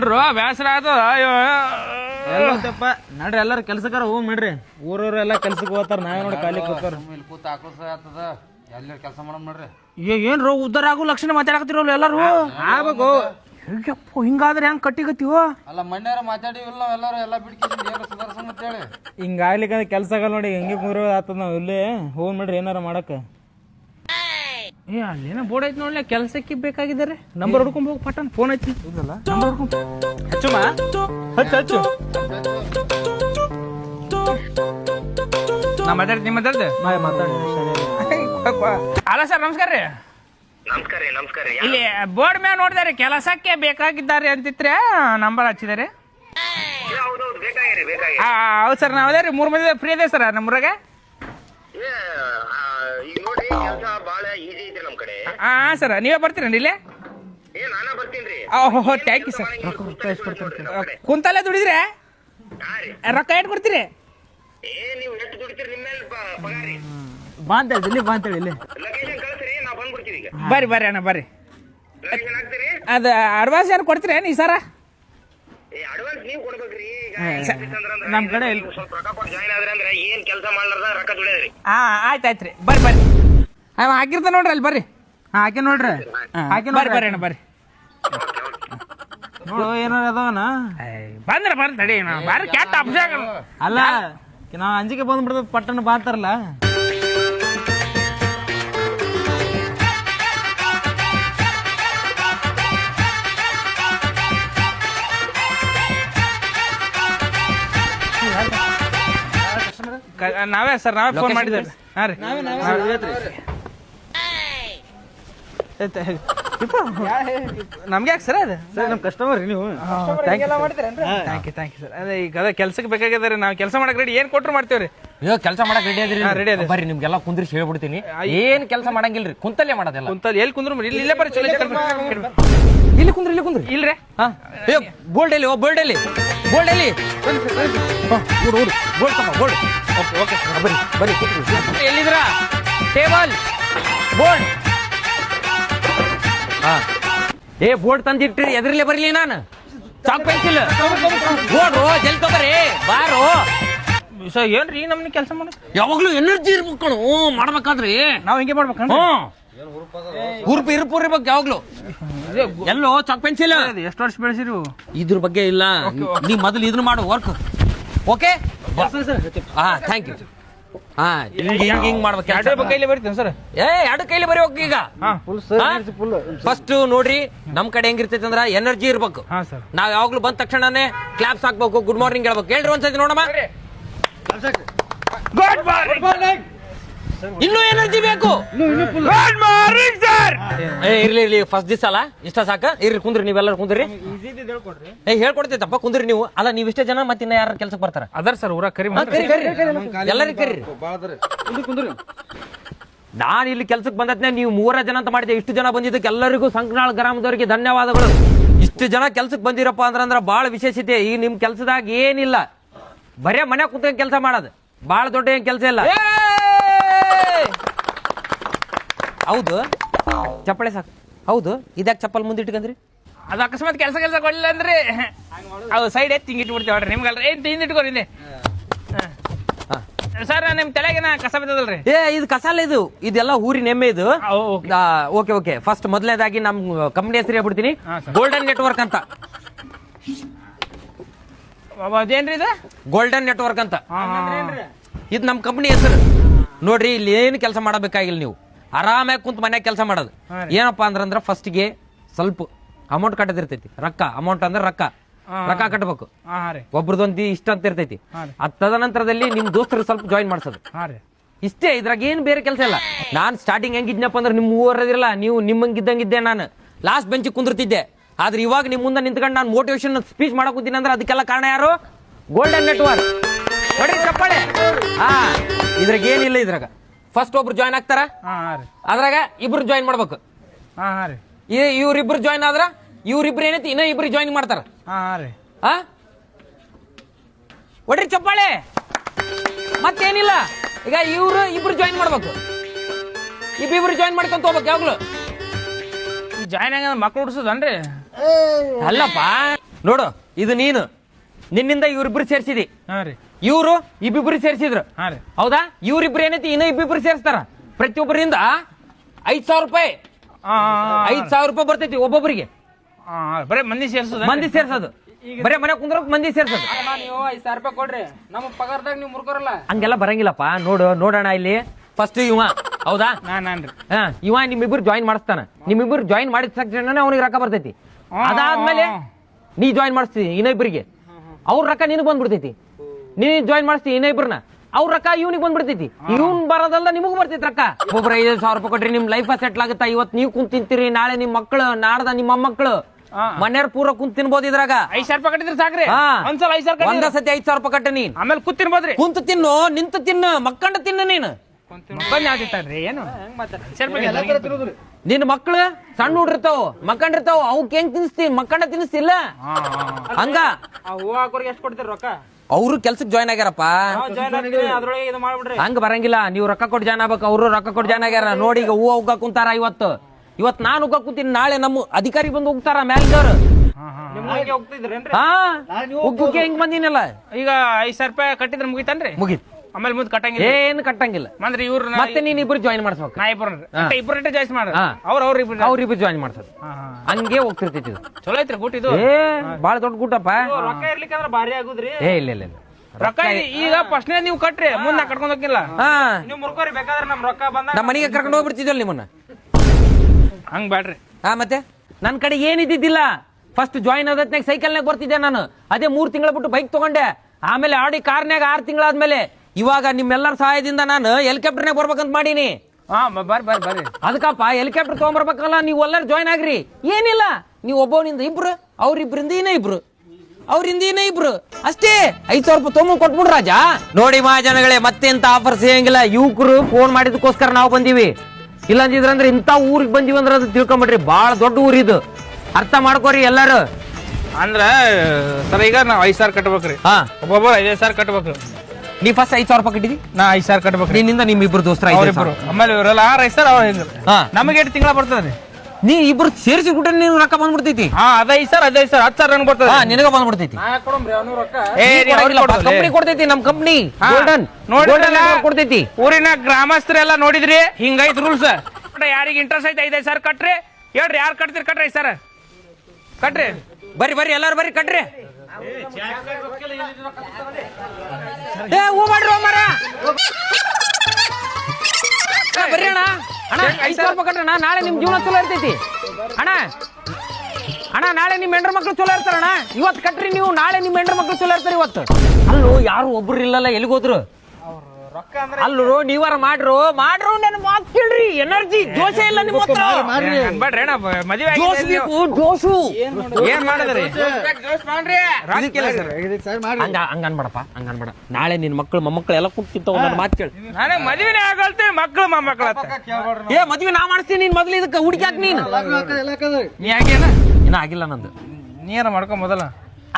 ನಡ್ರು ಬ್ಯಾಸರ ಆತದ ಅಯ್ಯೋ ಎಲ್ಲಪ್ಪ ನಡ್ರಿ ಎಲ್ಲಾರು ಕೆಲ್ಸಕ್ಕಾರ ಹೋಗ್ ಮಿಡ್ರಿ. ಊರವ್ರು ಎಲ್ಲ ಕೆಲ್ಸಕ್ಕೆ ಹೋಗ್ತಾರ ನಾವೇ ನೋಡಿ ಖಾಲಿ ಕೂತಾರ ಇಲ್ಲಿ ಕೂತ ಹಾಕೋಸ ಆತದ ಎಲ್ಲರ ಕೆಲಸ ಮಾಡೋಣ ನೋಡ್ರಿ ಏನ್ರು ಉದ್ದಾರ ಆಗೋ ಲಕ್ಷಣ ಮಾತಾಡಕತ್ತಿರಲ್ಲ ಎಲ್ಲಾರು? ಆಗ್ಬೇಕು. ಅಯ್ಯಪ್ಪ ಹಿಂಗಾದ್ರೆ ಹೆಂಗ್ ಕಟ್ಟಿಗತ್ತೀವೋ ಅಲ್ಲ ಮಣ್ಯಾರ ಮಾತಾಡಿವಿಲ್ಲ ಎಲ್ಲಾರು ಎಲ್ಲ ಬಿಡ್ಕಿದ್ವಿ ಏನು ಸುಧಾರ್ಸಂಗ್ ಅಂತೇಳಿ. ಹಿಂಗಾಗ್ಲಿಕ್ಕೆ ಕೆಲ್ಸ ಆಗಲ್ಲ ನೋಡಿ ಹೆಂಗೆ ಕುಂದ್ರ ಆತದ ನಾವು ಇಲ್ಲೇ. ಹೋಗ್ ಮಾಡ್ರಿ ಏನಾರ ಮಾಡಕ್ಕ. ಏ ಅಲ್ಲೇನೋ ಬೋರ್ಡ್ ಐತಿ ನೋಡ್ಲಿ ಕೆಲ್ಸಕ್ಕೆ ಬೇಕಾಗಿದ್ದಾರೆ. ನಂಬರ್ ಹುಡ್ಕೊಂಡ್ ಹೋಗಿ ಪಟ್ಟನ್ ಫೋನ್ ಐತಿ. ನಂಬರ್ ಹುಡ್ಕೊಂಡ್ ಹಚ್ಚುಮ ಹಚ್ಚು ಹಚ್ಚು ನಾ ಮಾತಾಡ್ತೀನಿ ನೀ ಮಾತಾಡ್ದೆ ಮಾತಾಡಿ ಅಲ್ಲ ಸರ್ ನಮಸ್ಕಾರ ರೀ. ನಮಸ್ಕಾರ ರೀ ನಮಸ್ಕಾರ ರೀ. ಇಲ್ಲಿ ಬೋರ್ಡ್ ಮೇಲೆ ನೋಡಿದಾರೆ ಕೆಲಸಕ್ಕೆ ಬೇಕಾಗಿದ್ದಾರೆ ಅಂತಿದ್ರೆ ನಂಬರ್ ಹಚ್ಚಿದಾರೆ. ಹೌದು ಸರ್ ನಾವು ಅದೇ ರೀ ಮೂರು ಮಂದಿ ಫ್ರೀ ಇದೆ ಸರ್ ನಮ್ಮೂರಾಗ? ಹಾಂ ಸರ್ ನೀವೇ ಬರ್ತೀರೇನ್ರಿ ಇಲ್ಲೇ? ಏ ನಾನಾ ಬರ್ತೀನಿ ಓಹೋ ಥ್ಯಾಂಕ್ ಯು ಸರ್ ಕುಂತಲ್ಲೇ ದುಡಿದ್ರೆ? ರೊಕ್ಕ ಎಷ್ಟು ಕೊಡ್ತೀರಿ? ನಿಮ್ಮ ಬಾ ಅಂತೇಳಿ ಇಲ್ಲಿ ಬರ್ರಿ ಬರ್ರಿ ಅಣ್ಣ ಬರ್ರಿ. ಅದು ಅಡ್ವಾನ್ಸ್ ಏನು ಕೊಡ್ತೀರಿ ಈ ಸರ? ಏ ಅಡ್ವಾನ್ಸ್ ನೀವು ಕೊಡ್ಬೇಕ್ರಿ. ಈಗ ನಮ್ ಕಡೆ ಹಾ ಸ್ವಲ್ಪ ರೊಕ್ಕ ಕೊಟ್ಟು ಆದ್ರೆ ಅಂದ್ರೆ ಏನ್ ಕೆಲಸ ಮಾಡ್ಲಾರ್ದ ರೊಕ್ಕ ದುಡಿಯೋದ್ರಿ. ಹಾಂ ಆಯ್ತು ಆಯ್ತು ರೀ. ಬರ್ರಿ ಬರ್ರಿ. ಅವ ಹಾಕಿರ್ತಾನೆ ನೋಡ್ರಿ ಅಲ್ಲಿ ಬರ್ರಿ. ಹಾಕಿ ನೋಡ್ರಿ. ಹಾಕಿ ಬರ್ರಿ ಬರ್ರಿ ಅಣ್ಣ ಬರ್ರಿ. ನೋಡು ಏನಾರ ಅದಾವನ ಬಂದ್ರೆ ಬಂದ್ ತಡಿ ಬಾರಿ ಕೆಟ್ಟ ಅಬ್ಜಾಗ ಅಲ್ಲ ನಾವು ಅಂಜಿಕೆ ಬಂದ್ಬಿಡ್ತದ ಪಟ್ಟಣ ಬಾತಾರಲ್ಲ. ನಾವೇ ಸರ್ ನಾವೇ ಫೋನ್ ಮಾಡಿದ್ದೇವೆ. ಹಾಂ ರೀ. ನಮ್ಗೆ ಯಾಕೆ ಸರ್ ಅದು? ಸರ್ ನಮ್ ಕಸ್ಟಮರ್ ನೀವು. Thank you thank you sir ಅದೇ ಈಗ ಅದೇ ಕೆಲ್ಸಕ್ಕೆ ಬೇಕಾಗಿದ್ದಾರೆ ನಾವು ಕೆಲಸ ಮಾಡಕ್ಕೆ ರೆಡಿ ಏನು ಕೊಟ್ಟರು ಮಾಡ್ತೇವೆ ರೀ ಅಯ್ಯೋ ಕೆಲಸ ಮಾಡಕ್ ರೆಡಿ ಅದ್ರಿ ರೆಡಿ ಅದ. ಬರ್ರಿ ನಿಮ್ಗೆಲ್ಲ ಕುಂದ್ರಿಸಿ ಹೇಳ್ಬಿಡ್ತೀನಿ. ಏನ್ ಕೆಲಸ ಮಾಡಂಗಿಲ್ರಿ ಕುಂತಲ್ಲೇ ಮಾಡೋದೆಲ್ಲ. ಕುಂತಲ್ಲಿ ಎಲ್ಲಿ ಕುಂದ್ರು ಇಲ್ಲಿ ಇಲ್ಲೇ ಬರ್ರಿ ಚಲೋ ಇಲ್ಲಿ ಕುಂದ್ರಿ ಇಲ್ಲಿ ಕುಂದ್ರಿ. ಇಲ್ರಿ? ಹಾ. ಏ ಬೋಲ್ಡ್ ಎಲ್ಲಿ ಓ ಬೋಲ್ಡ್ ಎಲ್ಲಿ ಬೋಲ್ಡ್ ಎಲ್ಲಿ ಬೋಲ್ಡ್ ಬೋಲ್ಡ್ ತಮ್ಮ ಬೋಲ್ಡ್ ಓಕೆ ಓಕೆ ಬರ್ರಿ ಬರ್ರಿ ಎಲ್ಲಿದ್ರಾ ಎಲ್ಲಿದ್ರ? ಟೇಬಲ್ ಬೋಲ್ಡ್ ಏ ಬೋರ್ಡ್ ತಂದಿಟ್ರಿ ಎದ್ರಲ್ಲೇ ಬರಲಿ ನಾನು? Chalk pencil. ಬೋರ್ಡ್ರು ಜಲ್ ತಗೋರಿ ಬಾರೋ. ಸರ್ ಏನ್ರಿ ನಮ್ ಕೆಲಸ ಮಾಡ ಯಾವಾಗ್ಲೂ ಎನರ್ಜಿ ಇರ್ಬೇಕು ಕಣೋ ಮಾಡ್ಬೇಕಾದ್ರಿ. ನಾವು ಹಿಂಗೆ ಮಾಡ್ಬೇಕು ಹ್ಮ್. ಹುರುಪು ಇರುಪು ಇರ್ಬೇಕು ಯಾವಾಗ್ಲೂ. ಎಲ್ಲೋ ಚಾಕ್ ಪೆನ್ಸಿಲ್. ಎಷ್ಟು ವರ್ಷ ಬೆಳೆಸಿರು? ಇದ್ರ ಬಗ್ಗೆ ಇಲ್ಲ. ನೀ ಮೊದಲು ಇದನ್ನ ಮಾಡು ವರ್ಕ್ ಓಕೆ ಹಾ ಥ್ಯಾಂಕ್ ಯು ಹಾ ಹಿಂಗ್ ಹಿಂಗ್ ಹಿಂಗ್ ಮಾಡ್ಬೇಕು ಎರಡು ಕೈಯಲ್ಲಿ ಕೈಲಿ ಬರೀತೀನಿ ಸರ್. ಏ ಎರಡು ಕೈಲಿ ಬರೀಬೇಕು ಈಗ. ಹಾಂ. ಫಸ್ಟ್ ನೋಡ್ರಿ ನಮ್ ಕಡೆ ಹೆಂಗಿರ್ತೈತೆ ಅಂದ್ರ ಎನರ್ಜಿ ಇರ್ಬೇಕು. ಹಾಂ ಸರ್. ನಾವ್ ಯಾವಾಗ್ಲೂ ಬಂದ ತಕ್ಷಣನೇ ಕ್ಲಾಪ್ಸ್ ಹಾಕ್ಬೇಕು ಗುಡ್ ಮಾರ್ನಿಂಗ್ ಹೇಳ್ಬೇಕು. ಹೇಳ್ರಿ ಒಂದ್ಸತಿ ನೋಡಮ್ಮ. ಗುಡ್ ಮಾರ್ನಿಂಗ್ ಇನ್ನೂ ಎನರ್ಜಿ ಬೇಕು. ಏ ಇರ್ಲಿ ಇರ್ಲಿ ಫಸ್ಟ್ ದಿವಸ ಅಲ್ಲ ಇಷ್ಟ ಸಾಕ? ಇರ್ರಿ ಕುಂದ್ರಿ ನೀವೆಲ್ಲರೂ ಕುಂದ್ರಿ. ಏ ಹೇಳ್ಕೊಡ್ತೈತಪ್ಪ ಕುಂದ್ರಿ ನೀವು. ಅಲ್ಲ ನೀವ್ ಇಷ್ಟೇ ಜನ ಮತ್ತೆ ಇನ್ನ ಯಾರು ಕೆಲ್ಸಕ್ಕೆ ಬರ್ತಾರ? ಅದರ್ ಸರ್ ಊರ ಕರಿ ಎಲ್ಲರಿಗೆ ಕರಿ ಕರಿ. ಎಲ್ಲರಿಗೂ ಕರಿ ನಾನು ಇಲ್ಲಿ ಕೆಲ್ಸಕ್ಕೆ ಬಂದದ್ನೆ ನೀವು ಮೂರ ಜನ ಅಂತ ಮಾಡಿದೆ ಇಷ್ಟು ಜನ ಬಂದಿದ್ದಕ್ಕೆ ಎಲ್ಲರಿಗೂ ಸಂಕನಾಳ್ ಗ್ರಾಮದವರಿಗೆ ಧನ್ಯವಾದಗಳು. ಇಷ್ಟು ಜನ ಕೆಲ್ಸಕ್ಕೆ ಬಂದಿರಪ್ಪ ಅಂದ್ರ ಅಂದ್ರ ಬಾಳ ವಿಶೇಷತೆ. ಈ ನಿಮ್ ಕೆಲ್ಸದಾಗ ಏನಿಲ್ಲ. ಬರೇ ಮನೆ ಕುತ್ಕೊಂಡ್ ಕೆಲಸ ಮಾಡೋದು. ಬಾಳ ದೊಡ್ಡ ಏನ್ ಕೆಲಸ ಇಲ್ಲ. ಹೌದು? ಚಪ್ಪಳೆ ಸಾಕು. ಹೌದು? ಇದ್ಯಾಕೆ ಚಪ್ಪಲ್ ಮುಂದೆ ಇಟ್ಕೊಂಡ್ರಿ ಅದು ಅಕಸ್ಮಾತ್ ಕೆಲಸ ಕೆಲಸ ಕೊಡಲಿಲ್ಲ ಅಂದ್ರೆ ಅವು ಸೈಡ್ ಎತ್ತಿ ಹಿಂಗೆ ಇಟ್ಬಿಡ್ತೀವಿ ನೋಡ್ರಿ ನಿಮ್ಗಲ್ರಿ. ಏನು ತಿಂದು ಹಾ. ಸರ್ ನಿಮ್ಮ ತಲೆಗೆ ನಾ ಕಸ ಬಿದ್ದದಲ್ರಿ? ಏ ಇದು ಕಸ ಅಲ್ಲ ಇದು. ಇದೆಲ್ಲ ಊರಿನ ಎಮ್ಮೆ ಇದು. ಓಕೆ. ಓಕೆ ಫಸ್ಟ್ ಮೊದಲನೇದಾಗಿ ನಮ್ಮ ಕಂಪ್ನಿ ಹೆಸರು ಹೇಳ್ಬಿಡ್ತೀನಿ. ಗೋಲ್ಡನ್ ನೆಟ್ವರ್ಕ್ ಅಂತ. ಅದೇನ್ರಿ ಇದು? ಗೋಲ್ಡನ್ ನೆಟ್ವರ್ಕ್ ಅಂತ. ಇದು ನಮ್ಮ ಕಂಪ್ನಿ ಹೆಸರು. ನೋಡ್ರಿ ಇಲ್ಲಿ ಏನು ಕೆಲಸ ಮಾಡಬೇಕಾಗಿಲ್ಲ ನೀವು. ಆರಾಮಾಗಿ ಕುಂತ ಮನ್ಯಾಗ ಕೆಲಸ ಮಾಡೋದು. ಏನಪ್ಪಾ ಅಂದ್ರ ಫಸ್ಟ್ಗೆ ಸ್ವಲ್ಪ ಅಮೌಂಟ್ ಕಟ್ಟದಿರ್ತೈತಿ. ರೊಕ್ಕ ಅಮೌಂಟ್ ಅಂದ್ರೆ ರೊಕ್ಕ. ರೊಕ್ಕ ಕಟ್ಟಬೇಕು ಒಬ್ರದೊಂದು ಇಷ್ಟ ಅಂತ ಇರ್ತೈತಿ. ಅದ್ ತದನಂತರದಲ್ಲಿ ನಿಮ್ ದೋಸ್ತರು ಸ್ವಲ್ಪ ಜಾಯಿನ್ ಮಾಡ್ಸೋದು. ಇಷ್ಟೇ ಇದ್ರಾಗ ಏನು ಬೇರೆ ಕೆಲಸ ಇಲ್ಲ. ನಾನ್ ಸ್ಟಾರ್ಟಿಂಗ್ ಹೆಂಗಿದ್ನಪ್ಪ ಅಂದ್ರೆ ನಿಮ್ಮ ಊರದಿರಲ್ಲ ನೀವು ನಿಮ್ಮಂಗಿದ್ದಂಗಿದ್ದೆ ನಾನು. ಲಾಸ್ಟ್ ಬೆಂಚ್ ಕುಂದಿರ್ತಿದ್ದೆ. ಆದ್ರೆ ಇವಾಗ ನಿಮ್ಮ ಮುಂದೆ ನಿಂತ್ಕೊಂಡು ನಾನು ಮೋಟಿವೇಶನ್ ಸ್ಪೀಚ್ ಮಾಡಕ್ ಕೂತೀನಿ ಅಂದ್ರೆ ಅದಕ್ಕೆಲ್ಲ ಕಾರಣ ಯಾರು? ಗೋಲ್ಡನ್ ನೆಟ್ವರ್ಕ್ ನೋಡಿ ಚಪ್ಪಾಳೆ. ಹಾ ಇದ್ರಾಗ ಏನಿಲ್ಲ ಇದ್ರಾಗ. ಫಸ್ಟ್ ಒಬ್ರು ಜಾಯ್ನ್ ಆಗ್ತಾರ? ಹಾಂ ಹಾಂ ರೀ. ಅದ್ರಾಗ ಇಬ್ರು ಜಾಯ್ನ್ ಮಾಡ್ಬೇಕು. ಹಾಂ ಹಾಂ ರೀ. ಈ- ಇವ್ರಿಬ್ರು ಜಾಯ್ನ್ ಆದ್ರ ಇವ್ರಿಬ್ರು ಏನೈತಿ ಇನ್ನ ಇಬ್ರು ಜಾಯ್ನ್ ಮಾಡ್ತಾರ. ಹಾಂ ರೀ. ಆ? ಒಡ್ರಿ ಚಪ್ಪಾಳೆ. ಮತ್ತೇನಿಲ್ಲ. ಈಗ ಇವ್ರು ಇಬ್ರು ಜಾಯಿನ್ ಮಾಡ್ಬೇಕು. ಇಬ್ಬಿಬ್ರು ಜಾಯಿನ್ ಮಾಡ್ಕೊಂತ ಹೋಗ್ಬೇಕು ಯಾವಾಗ್ಲು. ಜಾಯ್ನ್ ಆಗ ಮಕ್ಳು ಹುಡ್ಸೋದನ್ರಿ? ಅಲ್ಲಪ್ಪ ನೋಡು ಇದು ನೀನು. ನಿನ್ನಿಂದ ಇವ್ರಿಬ್ರು ಸೇರ್ಸಿದಿ. ಹಾ ರೀ. ಇವರು ಇಬ್ಬಿಬ್ರು ಸೇರಿಸಿದ್ರು. ಹಾ ರೀ ಹೌದಾ? ಇವ್ರಿಬ್ರು ಏನೈತಿ? ಇನ್ನೂ ಇಬ್ಬಿಬ್ರು ಸೇರಿಸ್ತಾರ. ಪ್ರತಿಯೊಬ್ಬರಿಂದ ಐದ್ ಸಾವಿರ ರೂಪಾಯಿ. ಐದ್ ಸಾವಿರ ರೂಪಾಯಿ ಬರ್ತೈತಿ ಒಬ್ಬೊಬ್ಬರಿಗೆ ಬರೇ ಮಂದಿ ಸೇರ್ಸೋದ? ಮಂದಿ ಸೇರ್ಸೋದು. ಬರೇ ಮನೆ ಕುಂದ್ರ ಮಂದಿ ಸೇರ್ಸೋದು. ಅಣ್ಣ ನೀವು ಐದ್ ಸಾವಿರ ರೂಪಾಯಿ ಕೊಡ್ರಿ. ನಮ್ಮ ಪಗಾರದಾಗ ನೀವು ಮುರ್ಕೋರಲ್ಲ. ಹಂಗೆಲ್ಲ ಬರಂಗಿಲ್ಲಪ್ಪ. ನೋಡು ನೋಡೋಣ ಇಲ್ಲಿ. ಫಸ್ಟ್ ಇವ. ಹೌದಾ? ನಾ ನಾನ್ರಿ. ಹಾ ಇವ ನಿಮ್ಮಿಬ್ರು ಜಾಯಿನ್ ಮಾಡಿಸ್ತಾನ. ನಿಮ್ಮಿಬ್ರು ಜಾಯಿನ್ ಮಾಡಿದ ತಕ್ಷಣ ಅವ್ನಿಗೆ ರೊಕ್ಕ ಬರ್ತೈತಿ. ಅದಾದ್ಮೇಲೆ ನೀ ಜಾಯಿನ್ ಮಾಡಿಸ್ತೀನಿ ಇನ್ನೊಬ್ಬರಿಗೆ ಅವ್ರ ರೊಕ್ಕ ನಿನಗೆ ಬಂದ್ಬಿಡ್ತೈತಿ. ನೀ ಜಾಯಿನ್ ಮಾಡಿಸ್ತೀವಿ ಇನ್ನೊಬ್ರನ್ನ ಅವ್ರ ರೊಕ್ಕ ಇವ್ನಿಗೆ ಬಂದ್ಬಿಡ್ತೈತಿ. ಇವ್ನ್ ಬರೋದಲ್ಲ ನಿಮಗೂ ಬರ್ತೈತಿ ರೊಕ್ಕ. ಒಬ್ಬರ ಐದು ಸಾವಿರ ರೂಪಾಯಿ ಕೊಟ್ರಿ ನಿಮ್ ಲೈಫ್ ಸೆಟ್ಲ್ ಆಗುತ್ತಾ ಇವತ್ ನೀವು ಕುಂತ್ ತಿಂತೀರಿ ನಾಳೆ ನಿಮ್ ಮಕ್ಳು ನಾಡ್ದ ನಿಮ್ಮ ಮಕ್ಳು ಮನೆಯವ್ರ ಪೂರ ಕುಂತ ತಿನ್ಬೋದು ಇದ್ರಾಗ. ಐದ್ ಸಾವಿರ ರೂಪಾಯಿ ಕಟ್ಟಿದ್ರೆ ಸಾಕ್ರಿ. ಹಾ. ಒಂದ್ಸಲ ಐದ್ ಸಾವಿರ ಒಂದ ಸತಿ ಐದ್ ಸಾವಿರ ರೂಪಾಯಿ ಕಟ್ಟ ನೀನ್. ಆಮೇಲೆ ಕೂತಿರ್ಬೋದ್ರಿ ಕುಂತ ತಿನ್ನು ನಿಂತು ತಿನ್ನು ಮಕ್ಕಂಡ ತಿನ್ನು ನೀನು. ನಿನ್ ಏನು? ಮಕ್ಳು ಸಣ್ಣ ಹುಡ್ರಿರ್ತಾವ ಮಕ್ಕಂಡಿರ್ತಾವ ಅವಕ್ ಹೆಂಗ್ ತಿನ್ಸ್ತಿ? ಮಕ್ಕಂಡ ತಿನ್ಸ್ತಿಲ್ಲ? ಹಂಗ? ಆ ಹೂವ ಹಾಕೋರ್ಗೆ ಎಷ್ಟು ಕೊಡ್ತೀರಿ ರೊಕ್ಕ? ಅವ್ರು ಕೆಲ್ಸಕ್ಕೆ ಜಾಯ್ನ್ ಆಗ್ಯಾರಪ್ಪ. ಹಂಗ ಬರಂಗಿಲ್ಲ ನೀವು ರೊಕ್ಕ ಕೊಟ್ಟು ಜಾಯ್ನ್ ಆಗ್ಬೇಕು ಅವರು ರೊಕ್ಕ ಕೊಟ್ಟು ಜಾಯ್ನ್ ಆಗ್ಯಾರ. ನೋಡಿ ಈಗ ಹೂವ ಉಗ್ಗ ಕುಂತಾರ ಇವತ್ತು. ಇವತ್ ನಾನು ಉಗ್ಗ ಕುಂತೀನಿ ನಾಳೆ ನಮ್ಮ ಅಧಿಕಾರಿ ಬಂದು ಹೋಗ್ತಾರ ಹೋಗ್ತಿದ್ರೇನ್ರಿ? ಹಾ ಉಗ್ಗಕ್ಕೆ ಹೆಂಗ್ ಬಂದಿನಲ್ಲ? ಈಗ ಐದ್ ಸಾವಿರ ರೂಪಾಯಿ ಕಟ್ಟಿದ್ರೆ ಮುಗಿತನ್ರಿ? ಮುಗೀತ್. ಆಮೇಲೆ ಮುಂದ್ ಕಟ್ಟಂಗಿಲ್ಲ. ಏನ್ ಕಟ್ಟಂಗಿಲ್ಲ. ಅಂದ್ರೆ ಇವ್ರ ಮತ್ತೆ ನೀನ್ ಇಬ್ರು ಜಾಯಿನ್ ಮಾಡ್ಸ್ಬೇಕು. ನಾ ಇಬ್ಬರು ಇಬ್ರು ಜಾಯಿನ್ ಮಾಡ. ಅವ್ರ ಅವ್ರ ಇಬ್ರು ಅವ್ರಿಬ್ರು ಜಾಯ್ನ್ ಮಾಡ್ಸೋದು. ಹಂಗೆ ಹೋಗ್ತಿರ್ತೈತಿ ಇದು. ಚಲೋ ಐತ್ರಿ ಗುಟ್ ಇದು. ಏ ಬಾಳ ದೊಡ್ಡ ಗುಟ್ಟಪ್ಪ ರೊಕ್ಕ ಇರ್ಲಿಕ್ಕೆ ಅಂದ್ರೆ ಭಾರಿ ಆಗುದ್ರಿ. ಏ ಇಲ್ಲ ಇಲ್ಲ ಇಲ್ಲ. ರೊಕ್ಕ ಈಗ ಫಸ್ಟ್ ನೀವು ಕಟ್ರಿ. ಮುಂದೆ ನಾ ಕಟ್ಕೊಂಡ್ ಹೋಗಿಲ್ಲ ಹಾ. ನೀವು ಮುರ್ಕೋರಿ ಬೇಕಾದ್ರೆ ನಮ್ ರೊಕ್ಕ ಬಂದಾಗ ನಮ್ಮ ಮನೆಗೆ ಕರ್ಕೊಂಡು ಹೋಗ್ಬಿಡ್ತಿದ್ವಲ್ಲ ನಿಮ್ಮನ್ನ? ಹಂಗ್ ಬ್ಯಾಡ್ರಿ. ಹಾ ಮತ್ತೆ? ನನ್ನ ಕಡೆ ಏನಿದ್ದಿದ್ದಿಲ್ಲ. ಫಸ್ಟ್ ಜಾಯಿನ್ ಆದತ್ನಾಗ ಸೈಕಲ್ನಾಗ ಬರ್ತಿದ್ದೆ ನಾನು. ಅದೇ ಮೂರ್ ತಿಂಗಳ ಬಿಟ್ಟು ಬೈಕ್ ತಗೊಂಡೆ. ಆಮೇಲೆ ಆಡಿ ಕಾರ್ನ್ಯಾಗ ಆರು ತಿಂಗಳಾದ್ಮೇಲೆ ಇವಾಗ ನಿಮ್ಮೆಲ್ಲರ ಸಹಾಯದಿಂದ ನಾನು ಹೆಲಿಕಾಪ್ಟರ್ನೇ ಬರ್ಬೇಕಂತ ಮಾಡೀನಿ. ಹಾ ಬರ್ರಿ ಬರ್ರಿ ಬರ್ರಿ. ಅದಕ್ಕಪ್ಪ ಹೆಲಿಕಾಪ್ಟರ್ ತಗೊಂಬರ್ಬೇಕಲ್ಲ ನೀವು ಎಲ್ಲರೂ ಜಾಯ್ನ್ ಆಗ್ರಿ. ಏನಿಲ್ಲ ನೀವು ಒಬ್ಬವನಿಂದ ಇಬ್ರು ಅವ್ರಿಬ್ರಿಂದ ಏನೇ ಇಬ್ರು. ಅವ್ರಿಂದ ಏನೇ ಇಬ್ರು. ಅಷ್ಟೇ ಐದ್ ಸಾವಿರ ರೂಪಾಯಿ ತೊಗೊಂಡ್ ಕೊಟ್ಬಿಡ್ರಿ ರಾಜ. ನೋಡಿ ಮಹಾಜನಗಳೇ ಮತ್ತೆ ಇಂಥ ಆಫರ್ ಸಿಗಂಗಿಲ್ಲ. ಯುವಕರು ಫೋನ್ ಮಾಡಿದಕ್ಕೋಸ್ಕರ ನಾವು ಬಂದೀವಿ. ಇಲ್ಲಂದಿದ್ರಂದ್ರೆ ಇಂಥ ಊರಿಗೆ ಬಂದೀವಿ ಅಂದ್ರೆ ಅದು ತಿಳ್ಕೊಂಬಿಡ್ರಿ ಭಾಳ ದೊಡ್ಡ ಊರಿದು ಅರ್ಥ ಮಾಡ್ಕೋರಿ ಎಲ್ಲಾರು. ಅಂದ್ರೆ ಸರ್ ಈಗ ನಾವು ಐದು ಸಾವಿರ ಕಟ್ಬೇಕ್ರಿ. ಹಾ. ಒಬ್ಬೊಬ್ಬರು ಐದೈದು ಸಾವಿರ ಕಟ್ಬೇಕು. ನೀ ಫಸ್ಟ್ ಐದ್ ಸಾವಿರ ರೂಪಾಯಿ ಕಟ್ಟಿದಿ? ನಾ ಐದು ಸಾವಿರ ಕಟ್ಬೇಕು. ನಿನ್ನಿಂದ ನಿಮ್ ಇಬ್ರು ದೋಸ್ತರ ಅವ್ರಿಬ್ರು. ಆಮೇಲೆ ಇವರೆಲ್ಲ ಆರ್ ಐದ್ ಸಾವಿರ ಅವ್ರ ಹೆಂಗ ಹಾ. ನಮಗೆ ಎಷ್ಟು ತಿಂಗಳ ಬರ್ತದ್ರಿ ನೀ ಇಬ್ರು ಸೇರಿಸಿ ಬಿಟ್ರೆ ನೀನು ರೊಕ್ಕ ಬಂದ್ಬಿಡ್ತೈತಿ. ಹಾ ಅದೈದ್ ಸಾವಿರ ಹದಿನೈದು ಸಾವಿರ ಹತ್ತು ಸಾವಿರ ರನ್ ಬರ್ತದೆ. ಹಾ ನಿನಗ ಬಂದ್ಬಿಡ್ತೈತಿ. ಏ ರೀ, ಅವ್ರಿಗೆ ಕೊಡೋದು. ಕಂಪನಿ ಕೊಡ್ತೈತಿ ನಮ್ ಕಂಪ್ನಿ ಹಾ. ಗೋಲ್ಡನ್ ನೋಡಿದ್ರಲ್ಲ? ಕೊಡ್ತೈತಿ. ಊರಿನ ಗ್ರಾಮಸ್ಥರೆಲ್ಲ ನೋಡಿದ್ರಿ? ಹಿಂಗೈತ್ ರೂಲ್ಸ್ ಯಾರಿಗೆ ಇಂಟ್ರೆಸ್ಟ್ ಐತೆ ಐದೈದು ಸಾವಿರ ಕಟ್ರಿ. ಹೇಳ್ರಿ ಯಾರು ಕಟ್ತೀರಿ ಕಟ್ರಿ ಐದು ಸಾವಿರ. ಕಟ್ರಿ. ಬರ್ರಿ ಬರ್ರಿ ಎಲ್ಲಾರು ಬರ್ರಿ ಕಟ್ರಿ. ಏ ಹೂ ಮಾಡ್ರಿ ಹೂ ಮರ ಏ, ಬರ್ರಿ ಅಣ್ಣ. ಅಣ್ಣ ಐದು ಸಾವಿರ ರೂಪಾಯಿ ಅಣ್ಣ ನಾಳೆ ನಿಮ್ಮ ಜೀವನ ಚಲೋ ಇರ್ತೈತಿ. ಅಣ್ಣ ಅಣ್ಣ ನಾಳೆ ನಿಮ್ಮ ಹೆಂಡ್ರ ಮಕ್ಳು ಚಲೋ ಇರ್ತಾರಣ್ಣ. ಇವತ್ತು ಕಟ್ರಿ ನೀವು ನಾಳೆ ನಿಮ್ಮ ಹೆಂಡ್ರ ಮಕ್ಳು ಚಲೋ ಇರ್ತಾರೆ ಇವತ್ತು. ಅಲ್ಲೂ ಯಾರು ಒಬ್ರು ಇಲ್ಲಲ್ಲ ಎಲ್ಲಿಗೋದ್ರು ಅಲ್ಲೋ ನೀವಾರ ಮಾಡ್ರು. ಮಾಡ್ರು ನನ್ ಮಾತು ಕೇಳ್ರಿ ಎನರ್ಜಿ ದೋಸೆ ಇಲ್ಲ ನಿಮ್ಮ ಹತ್ರ ಅನ್ಬೇಡ್ರಿ ಅಣ್ಣ ಮದುವೆ ಬೇಕು ಜೋಶು. ಏನ್ ಮಾಡಿದ್ರಿ ಸರ್ ಹಂಗ ಹಂಗ ಅನ್ಬೇಡಪ್ಪ ಹಂಗ ಅನ್ಬೇಡ. ನಾಳೆ ನಿನ್ ಮಕ್ಳು ಮೊಮ್ಮಕ್ಳು ಎಲ್ಲ ಕುಂತಿರ್ತಾವ ನನ್ನ ಮಾತು ಕೇಳಿ. ನಾನೇ ಮದುವೆನೇ ಆಗಲ್ತೆ ಮಕ್ಳು ಮೊಮ್ಮಕ್ಳ ಏ ಮದ್ವೆ ನಾ ಮಾಡಿಸ್ತೀನಿ ನಿನ್ ಮೊದ್ಲು ಇದಕ್ಕೆ ಹುಡುಕ್ಯಾಕ ನೀನು. ನೀ ಯಾಕೇನ ಇನ್ನ ಆಗಿಲ್ಲ ನಂದು. ನೀ ಏನ ಮಾಡ್ಕೊ ಮೊದಲ.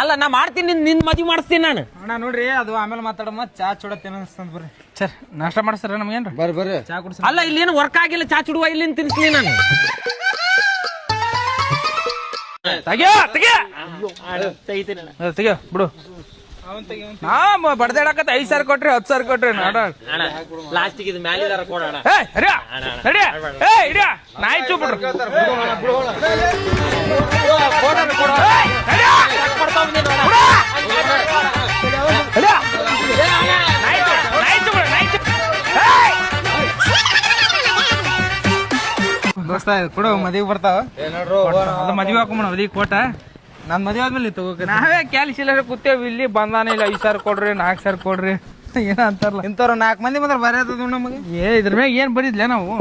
ಅಲ್ಲ ನಾ ಮಾಡ್ತೀನಿ ನಿನ್ ಮದ್ವಿ ಮದ್ವೆ ಮಾಡಿಸ್ತೀನಿ ನಾನು. ಅಣ್ಣ ನೋಡ್ರಿ ಅದು ಆಮೇಲೆ ಮಾತಾಡಮ್ಮ ಚಾ ಚೂಡ ತಿನ್ನಿಸ್ತಂತ ಬರ್ರಿ. ಸರ್ ನಾಷ್ಟ ಮಾಡಿಸ್ತಾರ ನಮ್ಗೇನ್ರಿ? ಬರ್ರಿ ಬರ್ರಿ. ಚಾ ಕುಡ್ಸ ಅಲ್ಲ ಇಲ್ಲೇನು ವರ್ಕ್ ಆಗಿಲ್ಲ ಚಾ ಚುಡುವ ಇಲ್ಲಿಂದ ತಿನ್ಸ್ಲಿ ನಾನು? ತೆಗಿಯೋ ತೆಗಿಯೋ. ಅದ್ ತೆಗಿಯೋ ಬಿಡು. ನಾ ಬಡ್ದಾಡಕತ್ತ ಐದ್ ಸಾವಿರ ಕೊಟ್ರಿ ಹತ್ತು ಸಾವಿರ ಕೊಟ್ರಿ ನಾಡ. ಲಾಸ್ಟಿಗೆ ಇದು ಮ್ಯಾಲಿದಾರ ಕೊಡೋಣ ಏ ಹರಿಯ ನಡಿಯ ಏ ಇಡಿಯ ನಾಯಿ ಚೂ ಬಿಡ್ರಿ ನಡ್ಯ. ನಡ್ಯ. ದೋಸ್ತ ಕೊಡು ಮದುವೆ ಬರ್ತಾವ. ಅದು ಮದುವೆ ಹಾಕೊಂಬಣ ಮದುವೆ ಕೋಟ. ನಾನ್ ಮದ್ವೆ ಆದ್ಮೇಲೆ ನೀವ್ ತಗೋಕ ನಾವೇ ಕ್ಯಾಲ್ಸ್ ಇಲ್ಲ ಕೂತೇವಿ ಇಲ್ಲಿ ಬಂದಾನ ಇಲ್ಲ ಐದ್ ಸಾವಿರ ಕೊಡ್ರಿ ನಾಲ್ಕು ಸಾವಿರ ಕೊಡ್ರಿ. ಏನ ಅಂತಾರಲ್ಲ. ಇಂಥವ್ರು ನಾಲ್ಕು ಮಂದಿ ಬಂದ್ರೆ ಬರೀ ಆತದ ನಮಗೆ. ಏ ಇದ್ರ ಮ್ಯಾಗ ಏನ್ ಬರೀದ್ಲೇ ನಾವು?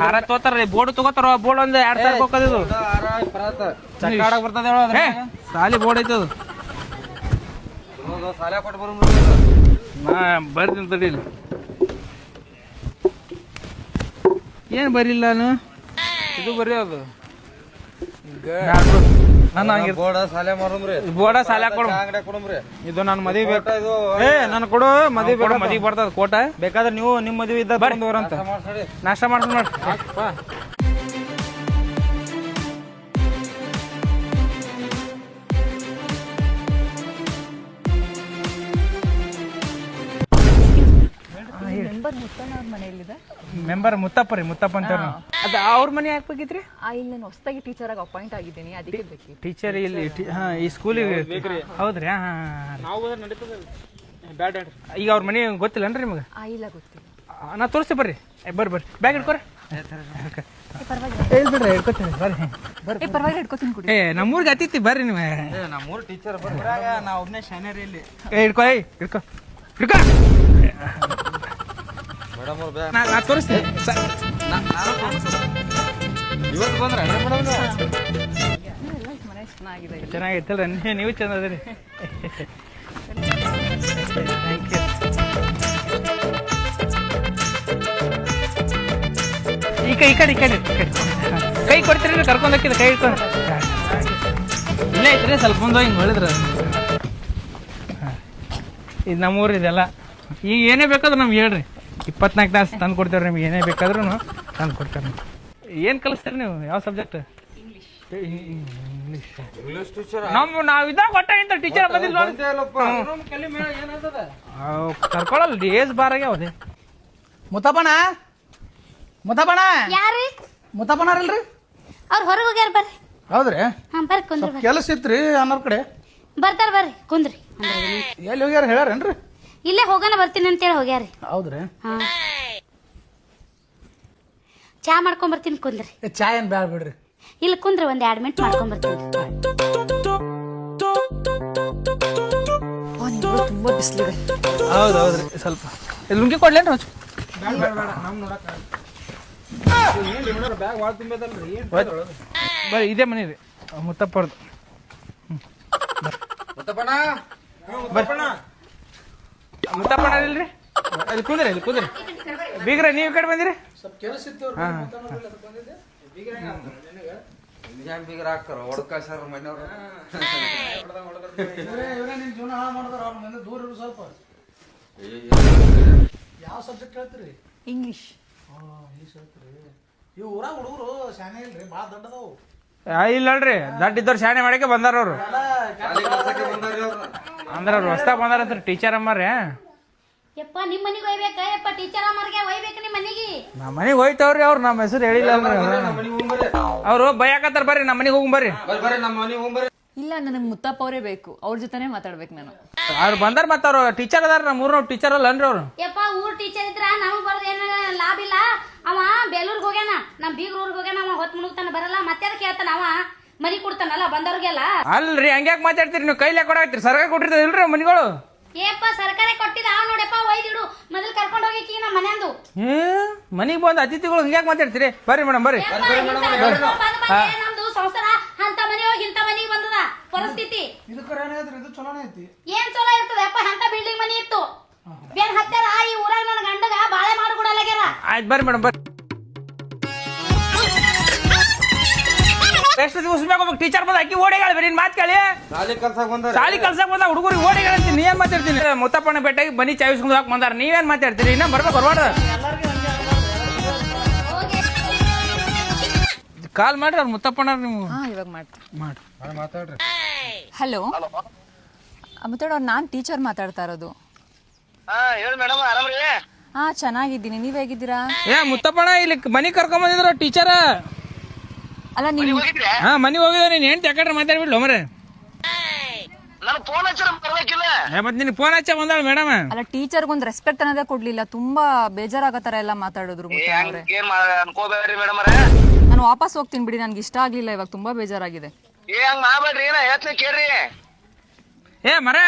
ಹಾರ ತೋತಾರ ಬೋರ್ಡ್ ತಗೋತಾರ ಬೋರ್ಡ್ ಒಂದ್ ಎರಡ್ ಸಾವಿರ ಹೋಗೋದು ಬರ್ತದೆ ಸಾಲಿ ಬೋರ್ಡ್ ಐತದು. ಸಾಲ ಕೊಟ್ಟು ಬರೋ ಬರ್ತೀನಿ ತಡಿ ಇಲ್ಲಿ. ಏನ್ ಬರಿಲ್ಲ ನಾನು? ಇದು ಬರೀ ಅದು. ನಾನು ಹಂಗಿರ್ ಬೋರ್ಡ ಸಾಲೆ ಮಾರುಮ್ರಿ. ಬೋಡ ಸಾಲ ಕೊಡು. ಅಂಗಡಿ ಕೊಡುಮ್ರಿ. ಇದು ನನ್ನ ಮದುವೆ ಬೇಕಾ. ಇದು ಏ ನನ್ ಕೊಡು ಮದುವೆ ಬೇಕು ಮದುವೆ ಬರ್ತದ ಕೋಟ ಬೇಕಾದ್ರೆ ನೀವು ನಿಮ್ಮ ಮದುವೆ ಇದ್ದ ಬರ್ರಿ. ನಾಷ್ಟ ಮಾಡ್ತೀನಿ ನೋಡಿ. ಮೆಂಬರ್ ಮುತ್ತಣ್ಣ ಅವ್ರ ಮನೆಯಲ್ಲಿದೆ. ಮೆಂಬರ್ ಮುತ್ತಪ್ಪ ರೀ ಮುತ್ತಪ್ಪ ಅಂತ ಅದು ಅವ್ರ ಮನೆ ಹಾಕ್ಬೇಕಿತ್ರಿ ಆ ಇಲ್ಲಿ ನಾನು ಹೊಸದಾಗಿ ಟೀಚರ್ ಆಗಿ ಅಪಾಯಿಂಟ್ ಆಗಿದ್ದೀನಿ ಅದಕ್ಕೆ ಬೇಕಿತ್ತು. ಟೀಚರ್ ಇಲ್ಲಿ ಟಿ- ಹಾ ಈ ಸ್ಕೂಲಿಗೆ ಹೌದ್ರಿ ಹಾ ನಾವು ನಡೀತದೆ. ಬ್ಯಾಡ್ ಈಗ ಅವ್ರ ಮನೆ ಗೊತ್ತಿಲ್ಲ ಗೊತ್ತಿಲ್ಲನ್ರಿ ನಿಮಗೆ? ಆ ಇಲ್ಲ ಗೊತ್ತಿಲ್ಲ. ನಾ ತೋರಿಸ್ತೀವಿ ಬರ್ರಿ. ಏ, ಬರ್ರಿ ಬರ್ರಿ. ಬ್ಯಾಗ್ ಇಟ್ಕೊರಿ ಇಲ್ಲ ಬಿಡ್ರಿ ಇಟ್ಕೊತೀನಿ ಬರ್ರಿ ಏ ಪರವಾಗಿಲ್ಲ ಇಟ್ಕೋತೀನಿ ಕುಡಿ. ಏ ನಮ್ಮೂರಿಗೆ ಅತಿಥಿ ಬರ್ರಿ ನೀವು. ನಮ್ಮೂರು ಟೀಚರ್ ನಾ ಒಬ್ಬನೇ ಶಾನ್ಯರ್ ಇಲ್ಲಿ. ಏ ಹಿಡ್ಕೊ ಏಯ್ ಇಡ್ಕೋ ಇಟ್ಕೋ ಮೇಡಮ್ ಅವ್ರು ನಾ ನಾ ತೋರಿಸ್ತೀನಿ. ಇವತ್ತು ಬಂದ್ರೆ ಚೆನ್ನಾಗೈತಲ್ರಿ ನೀವು ಚಂದ ಅದರಿ ಥ್ಯಾಂಕ್ ಯು ಈ ಕೈ ಈ ಕಡೆ ಈ ಕಡೆ ಈ ಕಡೆ. ಕೈ ಕೊಡ್ತೀರಿ ಕರ್ಕೊಂಡು ಹೋಗಿದ್ದು ಕೈ ಇಟ್ಕೊಂಡು ಇಲ್ಲೇ ಐತ್ರಿ ಸ್ವಲ್ಪ ಮುಂದೆ ಹಿಂಗೆ ಹೇಳಿದ್ರ ಇದು ನಮ್ಮೂರು ಇದೆಲ್ಲ. ಈಗ ಏನೇ ಬೇಕಾದ್ರೆ ನಮ್ಗೆ ಹೇಳ್ರಿ. ಇಪ್ಪತ್ನಾಲ್ಕು ತಾಸು ತಂದು ಕೊಡ್ತೇವೆ ನಿಮ್ಗೆ ಏನೇ ಬೇಕಾದ್ರೂ ತಂದು ಕೊಡ್ತಾರೆ ಏನು ಕಲಿಸ್ತೀರಿ ನೀವು? ಯಾವ ಸಬ್ಜೆಕ್ಟ್ ಇಂಗ್ಲೀಷ್ ಇಂಗ್ಲೀಷ್ ಟೀಚರ್ ನಮ್ಮ ಬಂದಿಲ್ಲ ಕರ್ಕೊಳಲ್ಲ ಏಜ್ ಬಾರ್ ಆಗ್ಯಾವದೆ ಮುತ್ತಪ್ಪಣ ಮುತ್ತಪ್ಪಣ ಯಾರ್ರಿ ಮುತ್ತಪ್ಪನಾರಲ್ರಿ ಅವ್ರು ಹೊರಗೆ ಹೋಗ್ಯಾರ ಬರ್ರಿ. ಹೌದ್ರಿ? ಹಾ ಬರ್ರಿ ಕುಂದ್ರಿ ಬರ್ರಿ. ಕೆಲಸ ಇತ್ರಿ ಅನ್ನೋರ್ ಕಡೆ. ಬರ್ತಾರ ಬರ್ರಿ ಕುಂದ್ರಿ. ಎಲ್ಲಿ ಹೋಗ್ಯಾರ ಹೇಳ್ಯಾರೇನ್ರಿ? ಇಲ್ಲೇ ಹೋಗೋಣ ಬರ್ತೀನಿ ಅಂತೇಳಿ ಹೋಗ್ಯಾರಿ. ಹೌದ್ರಿ? ಹಾ. ಚಾ ಮಾಡ್ಕೊಂಡ್ ಬರ್ತೀನಿ ಕುಂದ್ರಿ. ಏ, ಚಾ ಏನ್ ಬ್ಯಾಡ ಬಿಡ್ರಿ. ಇಲ್ಲಿ ಕುಂದ್ರಿ ಒಂದ್ ಎರಡ್ ಮಿನಿಟ್ ಮಾಡ್ಕೊಂಡ್ ಬರ್ತೀನಿ. ತುಂಬಾ ಬಿಸಿಲಿದೆ. ಹೌದು ಹೌದ್ರಿ ಸ್ವಲ್ಪ ಲುಂಗಿ ಕೊಡ್ಲೇನ್ರಿ ಬರ್ರಿ ಇದೇ ಮನೆ ರೀ ಮುತ್ತಪ್ಪರ್ದು ಮುತ್ತಪ್ಪಣ್ಣ. ಮುತ್ತಪ್ಪಣ್ಣ ಇಲ್ರಿ ಅಲ್ಲಿ ಕುಂದ್ರಿ ಅಲ್ಲಿ ಕುಂದ್ರಿ. ಬೀಗ್ರ ನೀವು ಈ ಕಡೆ ಬಂದಿರಿ? ಬೀಗರ್ ಹಾಕ್ತಾರ ಮನೆಯವ್ರು. ನಿಮ್ ಜೀವನ ಹಾಳು ಮಾಡಿದ್ರ ಅವ್ರ ಮನೆ ದೂರ ಇರು ಸ್ವಲ್ಪ. ಯಾವ ಸಬ್ಜೆಕ್ಟ್ ಹೇಳ್ತೀರಿ? ಇಂಗ್ಲಿಷ್ ಇವ್ ಊರಾಗ ಹುಡುಗರು ಶಾನೆ ಇಲ್ರಿ ಭಾಳ ದೊಡ್ಡದವು ಇಲ್ಲ ಅಲ್ರಿ ದಡ್ಡ ಇದ್ದವ್ರು ಶಾಣೆ ಮಾಡಕ್ಕೆ ಬಂದಾರ ಅವ್ರು. ಅವ್ರು ಅಂದ್ರೆ ಅವ್ರು ಹೊಸ್ದಾಗ ಬಂದಾರಂತ ಟೀಚರ್ ಅಮ್ಮಾರೆ ಯಪ್ಪ ನಿಮ್ ಮನಿಗೆ ಒಯ್ಬೇಕ? ಯಪ್ಪ ಟೀಚರ್ ಅಮ್ಮರ್ಗೆ ಒಯ್ಬೇಕು ನಿಮ್ ಮನಿಗೆ? ನಮ್ಮ ಮನೆಗೆ ಹೋಯ್ತವ್ರಿ ಅವ್ರು ನಮ್ಮ ಹೆಸರು ಹೇಳಿಲ್ಲ ಅಂದ್ರೆ ನಮ್ಮ ಹೋಗ್ಬರ್ರಿ ಅವ್ರು ಬೈಯಾಕತ್ತಾರ ಬರ್ರಿ ನಮ್ಮ ಮನೆಗೆ ಹೋಗಿ ಬರ್ರಿ. ನಮ್ಮ ಇಲ್ಲ ನನಗೆ ಮುತ್ತಪ್ಪ ಅವರೇ ಬೇಕು. ಅವ್ರ ಜೊತೆನೇ ಮಾತಾಡ್ಬೇಕು ನಾನು. ಅವ್ರು ಬಂದಾರ ಮತ್ತ ಅವ್ರು ಟೀಚರ್ ಅದಾರ ನಮ್ಮ ಊರ್ನವ್ರು ಟೀಚರ್ ಅಲ್ಲ ಅನ್ರಿ ಅವ್ರು? ಯಪ್ಪ ಊರ್ ಟೀಚರ್ ಇದ್ರ ನಮಗ್ ಬರೋದ್ ಏನ ಲಾಭ ಇಲ್ಲ. ಅವ ಬೇಲೂರ್ಗ್ ಹೋಗ್ಯಾನ ನಮ್ ಬೀಗ್ರ ಊರ್ಗ್ ಹೋಗ್ಯಾನ ಅವ ಹೊತ್ ಮುಳುಗ್ತಾನ ಬರಲ್ಲ. ಮತ್ತೆ ಅದಕ್ಕೆ ಹೇಳ್ತಾನ ಅವ ಮನಿ ಕೊಡ್ತಾನಲ್ಲ ಬಂದವ್ರಿಗೆಲ್ಲ. ಅಲ್ರಿ ಹಂಗ್ಯಾಕ್ ಮಾತಾಡ್ತೀರಿ ನೀವು? ಕೈಲೇ ಕೊಡಾಕ್ತೀರಿ ಸರ್ಕಾರ ಕೊಟ್ಟಿರ್ತದ ಇಲ್ರಿ ಮನಿಗಳು? ಏಪ್ಪ ಸರ್ಕಾರ ಕೊಟ್ಟಿದ. ಅವ್ ನೋಡಪ್ಪ ಒಯ್ದಿಡು ಮೊದಲು ಕರ್ಕೊಂಡ್ ಹೋಗಿಕಿ ನಮ್ಮ ಮನೆಯಂದು. ಹ್ಮ್ ಮನಿಗೆ ಬಂದ ಅತಿಥಿಗಳು ಹಂಗ್ಯಾಕ್ ಮಾತಾಡ್ತೀರಿ? ಬರ್ರಿ ಮೇಡಮ್ ಬರ್ರಿ. ನಮ್ದು ಸಂಸಾರ. ಅಂತ ಮನೆ ಹೋಗಿ ಇಂತ ಮನೆಗೆ ಬಂದದ? ಪರಿಸ್ಥಿತಿ. ಇದಕ್ಕರ ಏನಾಯ್ತ್ರಿ ಇದು ಚಲೋನೇ ಐತಿ. ಏನ್ ಚಲೋ ಇರ್ತದೆ? ಅಪ್ಪ ಅಂತ ಬಿಲ್ಡಿಂಗ್ ಮನಿ ಇತ್ತು? ಬೇರೆ ಹತ್ತಾರ ಈ ಊರಾಗ ನನ್ನ ಗಂಡಗ ಬಾಳೆ ಮಾಡ್ಕೊಡಲಾಗ್ಯಾರ ಆಯ್ತು ಬರ್ರಿ ಮೇಡಮ್ ಬರ್ರಿ. ಎಷ್ಟು ದಿವಸ ಬೇಕು ಒಬ್ಬ ಟೀಚರ್ ಬಂದ? ಅಕ್ಕಿ ಓಡಿಗಳು ನಿನ್ ಮಾತು ಕೇಳಿ. ಶಾಲಿ ಕಲ್ಸಕ್ ಬಂದ ಶಾಲಿ ಕಲ್ಸಕ್ ಬಂದ ಹುಡುಗರಿಗೆ ಓಡಿ ಹೇಳಿ ನೀ ಏನ್ ಮಾತಾಡ್ತೀನಿ ಮುತ್ತಪ್ಪನ ಬೆಟ್ಟಾಗಿ ಬನ್ನಿ ಚಾಯಿಸ್ಕೊಂಡು ಹಾಕಿ ಬಂದಾರ. ನೀವೇನ್ ಮಾತಾಡ್ತೀರಿ? ಇನ್ನ ಬರ್ಬೇಕು ಹೊರವಾಡ ಕಾಲ್ ಮಾಡ್ರಿ ಅವ್ರು ಮುತ್ತಪ್ಪನ ನೀವು. ಹಾ ಇವಾಗ ಮಾಡ್ತೀನಿ. ಮಾಡಿ ಮಾತಾಡ್ರಿ. ಹಲೋ. ಮುತ್ತಣ್ಣ ನಾನು ಟೀಚರ್ ಮಾತಾಡ್ತಾ ಇರೋದು. ಹಾ ಹೇಳಿ ಮೇಡಮ್ ಆರಾಮ್ರಿ? ಹಾ ಚೆನ್ನಾಗಿದ್ದೀನಿ. ನೀವ್ ಹೇಗಿದ್ದೀರಾ? ಏ ಮುತ್ತಪ್ಪಣ ಇಲ್ಲಿ ಮನಿ ಕರ್ಕೊಂಡ್ ಬಂದಿದ್ರು ಟೀಚರ್? ಅಲ್ಲ ನೀವು ಹೋಗಿದ್ರೆ? ಹಾ ಮನಿ ಹೋಗಿದ್ರೆ ನೀನ್ ಹೆಂಡ್ತಿ ಯಾಕಡ್ರೆ ಮಾತಾಡ್ಬಿಡ್ಲು ಮರೆ ನನ್ ಫೋನ್ ಹಚ್ಚಾರ ಬರ್ಬೇಕಿಲ್ಲ ಏ ಮತ್ತೆ ನಿನ್ ಫೋನ್ ಹಚ್ಚ ಬಂದಾಳ ಮೇಡಮ್ ಅಲ್ಲ ಟೀಚರ್ಗೆ ಒಂದು ರೆಸ್ಪೆಕ್ಟ್ ಅನ್ನೋದೇ ಕೊಡ್ಲಿಲ್ಲ. ತುಂಬಾ ಬೇಜಾರಾಗೋ ಥರ ಎಲ್ಲ ಮಾತಾಡಿದ್ರು ಮುತ್ತಣ್ಣ ಅವ್ರೆ. ಏನ್ ಅನ್ಕೋಬೇಡ್ರಿ ಮೇಡಮ್ ನಾನು ವಾಪಸ್ ಹೋಗ್ತೀನಿ ಬಿಡಿ ನನ್ಗೆ ಇಷ್ಟ ಆಗ್ಲಿಲ್ಲ ಇವಾಗ ತುಂಬಾ ಬೇಜಾರಾಗಿದೆ. ಏ ಹಂಗ್ ಮಾಡ್ಬೇಡ್ರಿ ಏನ ಹೇಳ್ತೀನಿ ಕೇಳ್ರಿ. ಏ ಮರ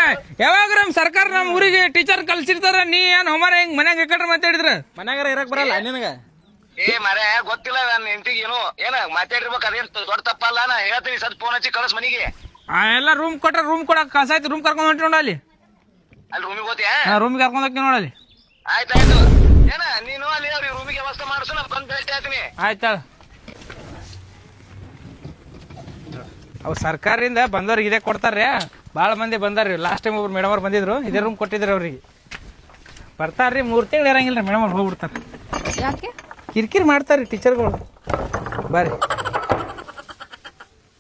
ಯಾವಾಗ ನಮ್ ಸರ್ಕಾರ ನಮ್ ಊರಿಗೆ ಟೀಚರ್ ಕಲ್ಸಿರ್ತಾರ ನೀ ಏನ್ ಹೋಮರ ಹಿಂಗ್ ಮನ್ಯಾಗ ಯಾಕಡ್ರೆ ಮಾತಾಡಿದ್ರ? ಮನ್ಯಾಗಾರ ಇರಕ್ ಬರಲ್ಲ ನಿನಗ? ಏ ಮರೆ ಗೊತ್ತಿಲ್ಲ ನನ್ನ ಹೆಂಡತಿಗೆ ಏನು ಏನ ಮಾತಾಡಿರ್ಬೇಕು ಅದೇನ್ ದೊಡ್ಡ ತಪ್ಪಲ್ಲ. ನಾ ಹೇಳ್ತೀನಿ ಸದ್ ಫೋನ್ ಹಚ್ಚಿ ಕಳಿಸ್ ಮನಿಗೆ. ಆ ಎಲ್ಲ ರೂಮ್ ಕೊಟ್ರೆ ರೂಮ್ ಕೊಡಕ್ ಕಸಾಯ್ತು ರೂಮ್ ಕರ್ಕೊಂಡ್ ಹೊಂಟಿ ನೋಡಲ್ಲಿ. ಅಲ್ಲಿ ರೂಮಿಗೆ ಹೋತಿಯಾ ಹಾ ರೂಮ್ ಕರ್ಕೊಂಡ್ ಹೋಗ್ತೀನಿ ನೋಡಲ್ಲಿ. ಆಯ್ತಾಯ್ತು ಏನ ನೀನು ಅಲ್ಲಿ ಅವ್ರಿಗೆ ರೂಮಿಗೆ ವ್ಯವಸ್ಥೆ ಮಾಡಿಸು ನಾ ಬಂದು ಭೇಟಿ ಆಯ್ತೀನಿ ಆಯ್ತಾ ಅವ್ ಸರ್ಕಾರದಿಂದ ಬಂದವ್ರಿಗೆ ಇದೇ ಕೊಡ್ತಾರ್ರಿ. ಭಾಳ ಮಂದಿ ಬಂದಾರ್ರಿ. ಲಾಸ್ಟ್ ಟೈಮ್ ಒಬ್ರು ಮೇಡಮ್ ಅವ್ರು ಬಂದಿದ್ರು ಇದೇ ರೂಮ್ ಕೊಟ್ಟಿದ್ರು ಅವ್ರಿಗೆ. ಬರ್ತಾರ್ರಿ ಮೂರ್ ತಿಂಗಳು ಇರಂಗಿಲ್ಲ ಮೇಡಮ್ ಅವ್ರು ಹೋಗ್ಬಿಡ್ತಾರೆ. ಯಾಕೆ? ಕಿರಿಕಿರಿ ಮಾಡ್ತಾರ್ರಿ ಟೀಚರ್ಗಳು ಬರ್ರಿ.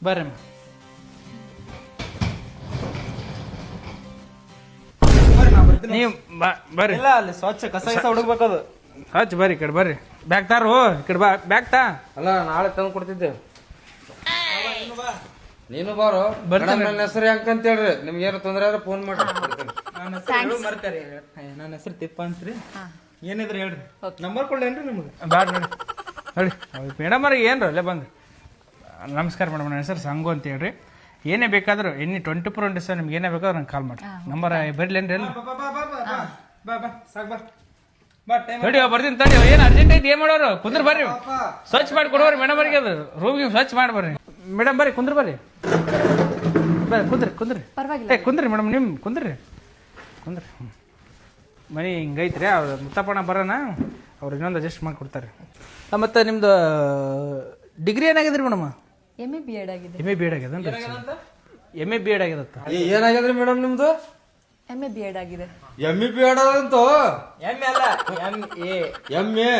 ಬರ್ರಿ ನೀವು ಬರ್ರಿ. ಇಲ್ಲ ಅಲ್ಲಿ ಸ್ವಚ್ಛ ಕಸ ಕಸ ಹುಡುಕ್ಬೇಕದು. ಹಚ್ ಬರ್ರಿ ಈ ಕಡೆ ಬರ್ರಿ. ಬ್ಯಾಗ್ ತಾರು ಈ ಕಡೆ ಬಾ ಬ್ಯಾಗ್ ತಾ. ಅಲ್ಲ ನಾಳೆ ತಂದು ಕೊಡ್ತಿದ್ದೆ. ನೀನು ಬಾರೋ. ಬರ್ತೀನಿ. ಮೇಡಮ್ ನನ್ನ ಹೆಸರು ಹೆಂಗ್ ಹೇಳ್ರಿ. ನಿಮ್ಗೆ ಏನು ತೊಂದರೆ ಆದ್ರೆ ಫೋನ್ ಮಾಡಿ. ನನ್ನ ಹೆಸರು ಹೇಳು ಮರ್ತಾರೆ ನನ್ನ ಹೆಸರು ತಿಪ್ಪ ಅಂತ್ರಿ. ಏನಿದ್ರೆ ಹೇಳ್ರಿ. ನಂಬರ್ ಕೊಡ್ಲೇನ್ರಿ ನಿಮ್ಗೆ? ಬ್ಯಾಡ ನೋಡಿ. ನೋಡಿ ಮೇಡಮ್ ಅವ್ರಿಗೆ ಏನು ಅಲ್ಲೇ ಬಂದು ನಮಸ್ಕಾರ ಮೇಡಮ್ ನನ್ನ ಹೆಸರು ಸಂಗು ಅಂತ ಹೇಳ್ರಿ. ಏನೇ ಬೇಕಾದರೂ any twenty four into sir ನಿಮ್ಗೆ ಏನೇ ಬೇಕಾದ್ರೂ ನಂಗೆ ಕಾಲ್ ಮಾಡಿ. ನಂಬರ್ ಬರಲೇನ್ರಿ ಎಲ್ಲ? ಬಾ ಬಾ ಬಾ ಬಾ ಬಾ ಬಾ ಸಾಕ್ ಬಾ. ಬಾ ಟೈಮ್ ತಡಿ ಬರ್ತೀನಿ ತಡಿ ಏನು ಅರ್ಜೆಂಟ್ ಐತಿ ಏನು ಮಾಡೋರು? ಕುಂದ್ರ ಬರ್ರಿ. ಸ್ವಚ್ಛ ಮಾಡಿ ಕೊಡೋರಿ ಮೇಡಮ್ ಅವ್ರಿಗೆ ಅದು. ರೂಮ್ಗೆ ಸ್ವಚ್ಛ ಮಾಡಿ ಬರ್ರಿ. ಮೇಡಮ್ ಬರ್ರಿ ಕುಂದ್ರ ಬರ್ರಿ. ಬರ್ರಿ ಕುಂದ್ರಿ ಕುಂದ್ರಿ. ಪರವಾಗಿಲ್ಲ. ಏ ಕುಂದ್ರಿ ಮೇಡಮ್ ನಿಮ್ಮ ಕುಂದ್ರಿ. ಕುಂದ್ರಿ. ಮನಿ ಮನೆ ಹಿಂಗೈತ್ರಿ ಅವ್ರ ಮುತ್ತಪ್ಪಣ ಬರೋಣ. ಅವ್ರು ಇನ್ನೊಂದು ಅಡ್ಜಸ್ಟ್ ಮಾಡಿ ಕೊಡ್ತಾರೆ ಮತ್ತು ನಿಮ್ದು degree ಏನಾಗಿದ್ರಿ madam M A B Ed ಆಗಿದೆ ಎಂ ಎ ಬಿ ಎಡ್ ಆಗ್ಯದ ಎಂ ಎ ಬಿ ಎಡ್ ಆಗ್ಯದತ್ತ ಏನಾಗ್ಯದ್ರಿ ಮೇಡಮ್ ನಿಮ್ದು ಎಂ ಎ ಬಿ ಎಡ್ ಆಗಿದೆ ಎಂ ಇ ಎಡ್ ಆಡೋದಂತು ಎಂ ಅಲ್ಲ ಎಂ ಎ ಎಂ ಎ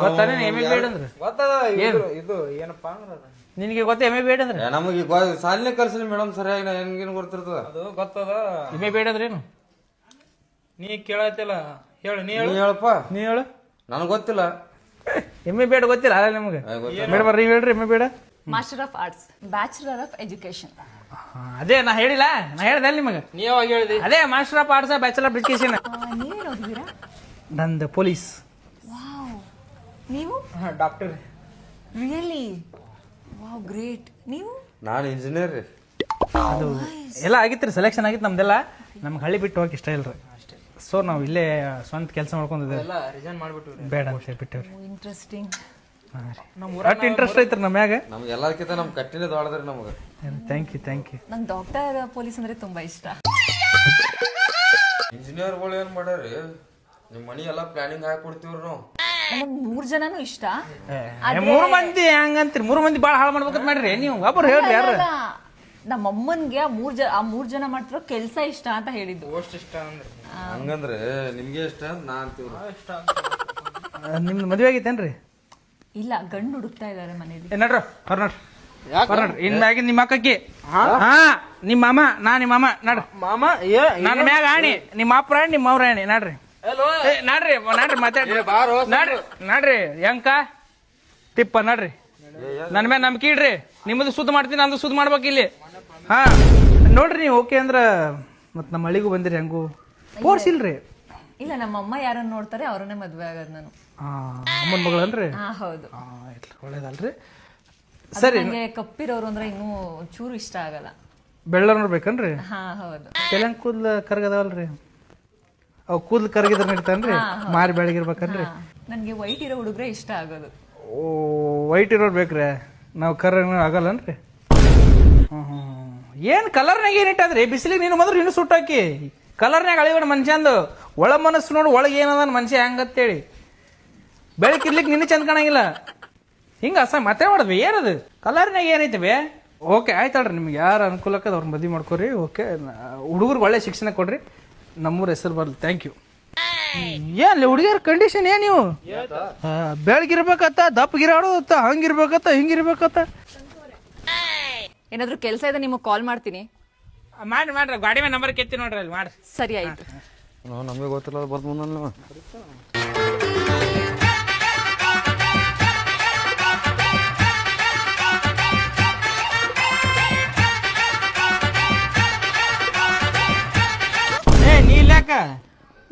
ಗೊತ್ತಾನೆ ಎಂ ಎ ಬಿ ಎಡ್ ಅಂದ್ರೆ ಗೊತ್ತದ ಇದು ಇದು ಏನಪ್ಪಾ ಅಂದ್ರೆ ಅದು. ನಿನಗೆ ಗೊತ್ತ ಎಂ ಎ ಬಿ ಎಡ್ ಅಂದ್ರೆ ನಮಗೆ ಸಾಲಿನ ಕಲ್ಸಿಲ್ಲ ಮೇಡಮ್ ಸರಿಯಾಗಿ ಹೆಂಗೇನು ಗೊತ್ತಿರ್ತದ ಅದು ಗೊತ್ತದ ಎಂ ಎ ಬಿ ಎಡ್ ಅಂದ್ರೆ ಏನು ನೀ ಕೇಳತ್ತಿಲ್ಲ ಹೇಳು ನೀ ಹೇಳು ನೀ ಹೇಳಪ್ಪ ನೀ ಹೇಳು ನನಗೆ ಗೊತ್ತಿಲ್ಲ ಎಂ ಎ ಬಿ ಎಡ್ ಗೊತ್ತಿಲ್ಲ ಅಲ್ಲ ನಿಮಗೆ ಮೇಡಮ್ ನೀವು ಹೇಳ್ರಿ M A B Ed master of arts bachelor of education ಅದೇ ನಾ ಹೇಳಿಲ್ಲ ನಾ ಹೇಳ್ದೆ ನಿಮಗೆ. ನೀವು ಯಾವಾಗ ಹೇಳಿದಿ? ಅದೇ master of arts bachelor of education ನೀವೇನು ಓದಿದ್ದೀರಾ? ನಂದು ಪೊಲೀಸ್ ವಾವ್ ನೀವು? ಡಾಕ್ಟರ್ ರಿಯಲಿ ವಾವ್ ಗ್ರೇಟ್ ನೀವು? ನಾನು ಇಂಜಿನಿಯರ್ ರೀ. ಅದು ಎಲ್ಲ ಆಗಿತ್ತು ರೀ ಸೆಲೆಕ್ಷನ್ ಆಗಿತ್ತು ನಮ್ದೆಲ್ಲ. ನಮ್ಗೆ ಹಳ್ಳಿ ಬಿಟ್ಟು ಹೋಗಕ್ಕೆ ಇಷ್ಟ ಇಲ್ಲ ರೀ ಸೊ ನಾವು ಇಲ್ಲೇ ಸ್ವಂತ ಕೆಲಸ ಮಾಡ್ಕೊಂಡಿದ್ದೇವೆ. ಎಲ್ಲ ರಿಸೈನ್ ಮಾಡ್ಬಿಟ್ಟು ಬೇಡ ಅಂತ ಹೇಳಿ ಬಿಟ್ಟೇವ್ರಿ ಇಂಟ್ರೆಸ್ಟಿಂಗ್ ಅಷ್ಟು ಇಂಟ್ರೆಸ್ಟ್ ಐತ್ರಿ ನಮ್ಮ ಮ್ಯಾಗ? ನಮ್ಗೆ ಎಲ್ಲದಕ್ಕಿಂತ ನಮ್ಮ ಕಟ್ಟಿನ ದೊಡ್ಡದ್ರಿ ನಮಗೆ. ಥ್ಯಾಂಕ್ ಯು ಥ್ಯಾಂಕ್ ಯು ನಂಗೆ ಡಾಕ್ಟರ್ ಪೊಲೀಸ್ ಅಂದ್ರೆ ತುಂಬಾ ಇಷ್ಟ. ಇಂಜಿನಿಯರ್ಗಳು ಏನ್ ಮಾಡ್ಯಾರಿ? ನಿಮ್ಮ ಮನಿ ಎಲ್ಲಾ ಪ್ಲಾನಿಂಗ್ ಹಾಕಿ ಕೊಡ್ತೀವ್ರಿ ನಾವು. ಮೂರು ಮೂರ್ ಜನನು ಇಷ್ಟ. ಮೂರು ಮಂದಿ ಹಂಗಂತೀರಿ? ಮೂರು ಮಂದಿ ಭಾಳ ಹಾಳು ಮಾಡ್ಬೇಕಂತ ಮಾಡ್ರಿ. ನೀವು ಒಬ್ಬರು ಹೇಳ್ರಿ ಯಾರು? ಅಲ್ಲ, ನಮ್ಮ ಅಮ್ಮನ್ಗೆ ಆ ಮೂರ್ ಜನ ಆ ಮೂರ್ ಜನ ಮಾಡ್ತಿರೋ ಕೆಲಸ ಇಷ್ಟ ಅಂತ ಹೇಳಿದ್ದು. ಅಷ್ಟು ಇಷ್ಟ ಅಂದ್ರೆ. ಹಂಗಂದ್ರೆ ನಿಮ್ಗೆ ಇಷ್ಟ ಅಂತ ನಾ ಅಂತೀವ್ರಿ. ನಿಮ್ದು ಮದ್ವೆ ಆಗೈತೇನ್ರಿ? ಇಲ್ಲ ಗಂಡು ಹುಡುಕ್ತಾ ಇದಾರೆ ಮನೇಲಿ. ನಡ್ರ ಹೊರ ನಡ್ರಿ. ಹೊರ ನಡ್ರಿ. ಇನ್ನಾಗಿ ನಿಮ್ಮ ಅಕ್ಕಕ್ಕೆ. ಹಾ? ನಿಮ್ಮ ಮಾಮ ನಾ ನಿಮ್ಮ ಮಾಮ ನಡ್ರಿ. ಮಾಮ ಏ ನನ್ನ ಮ್ಯಾಗ ಆಣಿ ನಿಮ್ಮ ಅಪ್ಪ ರಾಣಿ ನಿಮ್ಮ ಅವ್ರ ಆಣಿ ನಡ್ರಿ. ಏ, ನಡ್ರಿ ನಡ್ರಿ ಮಾತಾಡ್ರಿ. ನಡ್ರಿ ನಡ್ರಿ ಯಂಕ ತಿಪ್ಪ ನಡ್ರಿ. ನನ್ನ ಮ್ಯಾಗ ನಂಬಿಕೆ ಇಡ್ರಿ. ನಿಮ್ಮದು ಸುದ್ದಿ ಮಾಡ್ತೀನಿ ನಂದು ಸುದ್ದಿ ಮಾಡ್ಬೇಕು ಇಲ್ಲಿ. ಹಾ. ನೋಡ್ರಿ ನೀವು ಓಕೆ ಅಂದ್ರ ಮತ್ ನಮ್ಮ ಹಳ್ಳಿಗೂ ಬಂದಿರಿ ಹೆಂಗು. ಫೋರ್ಸ್ ಇಲ್ರಿ ಇಲ್ಲ ನಮ್ಮ ಅಮ್ಮ ಯಾರನ್ನ ನೋಡ್ತಾರೆ ಅವ್ರನ್ನೇ ಮದ್ವೆ ಆಗೋದು ನಾನು. ಅಮ್ಮನ್ ಮಗಳನ್ರಿ? ಹಾ ಹೌದು. ಆ, ಇರ್ಲಿ, ಒಳ್ಳೇದಲ್ರಿ. ಸರಿ ನಂಗೆ ಕಪ್ಪಿರೋರು ಅಂದ್ರೆ ಇನ್ನೂ ಚೂರು ಇಷ್ಟ ಆಗಲ್ಲ. ಬೆಳ್ಳ ನೋಡ್ಬೇಕನ್ರಿ ಹಾ ಹೌದು. ಕೆಲಂಗ್ ಕೂದ್ಲ ಕರ್ಗದವಲ್ರಿ? ಅವ್ ಕೂದ್ಲು ಕರ್ಗಿದ್ರ ನಡೀತಾನ್ರಿ? ಮಾರಿ ಬೆಳಗಿರ್ಬೇಕನ್ರಿ? ನನ್ಗೆ ವೈಟ್ ಇರೋ ಹುಡುಗ್ರೆ ಇಷ್ಟ ಆಗೋದು. ಓ ವೈಟ್ ಇರೋರ್ ಬೇಕ್ರೆ? ನಾವು ಕರ ಆಗಲ್ಲನ್ರಿ? ಹ್ಮ್ ಹ್ಮ್ ಏನ್ ಕಲರ್ನಾಗ ಏನ್ ಇಟ್ಟಾದ್ರಿ? ಬಿಸಿಲಿಗೆ ನೀನು ಮೊದಲು ಇನ್ನು ಸುಟ್ಟಾಕಿ. ಕಲರ್ನಾಗ ಅಳಿಬೇಡ ಮನುಷ್ಯಂದು. ಒಳ ಮನಸ್ಸು ನೋಡು ಒಳಗೆ ಏನದ ಮನುಷ್ಯ ಹೆಂಗತ್ತೇಳಿ ಬೆಳಕಿರ್ಲಿಕ್ಕೆ ನಿನ್ನ ಚಂದ ಕಾಣಂಗಿಲ್ಲ. ಹಿಂಗ ಅಸ ಮತ್ತೆ ಮಾಡಿದ್ವಿ ಏನದು? ಕಲರ್ನಾಗ ಏನೈತಿ ಬೇ? ಓಕೆ ಆಯ್ತಾಳ್ರಿ ನಿಮ್ಗೆ ಯಾರು ಅನುಕೂಲಕ್ಕೆ ಅವ್ರನ್ನ ಮದುವೆ ಮಾಡ್ಕೊರಿ ಓಕೆ. ಹುಡುಗರು ಒಳ್ಳೆ ಶಿಕ್ಷಣ ಕೊಡ್ರಿ. ನಮ್ಮೂರ ಹೆಸರು ಬರ್ಲಿ ಥ್ಯಾಂಕ್ ಯು ಏನ್ ಹುಡುಗಿಯರ ಕಂಡೀಷನ್ ಏನ್ ನೀವು? ಬೆಳಗಿರ್ಬೇಕತ್ತ ದಪ್ಪಗಿರಾಡೋದತ್ತ ಹಂಗಿರ್ಬೇಕತ್ತ ಹಿಂಗಿರ್ಬೇಕತ್ತ ಏನಾದ್ರೂ ಕೆಲಸ ಇದೆ ನಿಮಗೆ ಕಾಲ್ ಮಾಡ್ತೀನಿ. ಮಾಡ್ರಿ ಮಾಡ್ರಿ ಗಾಡಿ ಮೇಲೆ ನಂಬರ್ ಕೆತ್ತಿ ನೋಡ್ರಿ ಅಲ್ಲಿ ಮಾಡ್ರಿ. ಸರಿ ಆಯ್ತು. ನಮಗೆ ಗೊತ್ತಿಲ್ಲ ಮುಂದಲ್ಲ ಏ ನೀ ಇಲ್ಲಾಕ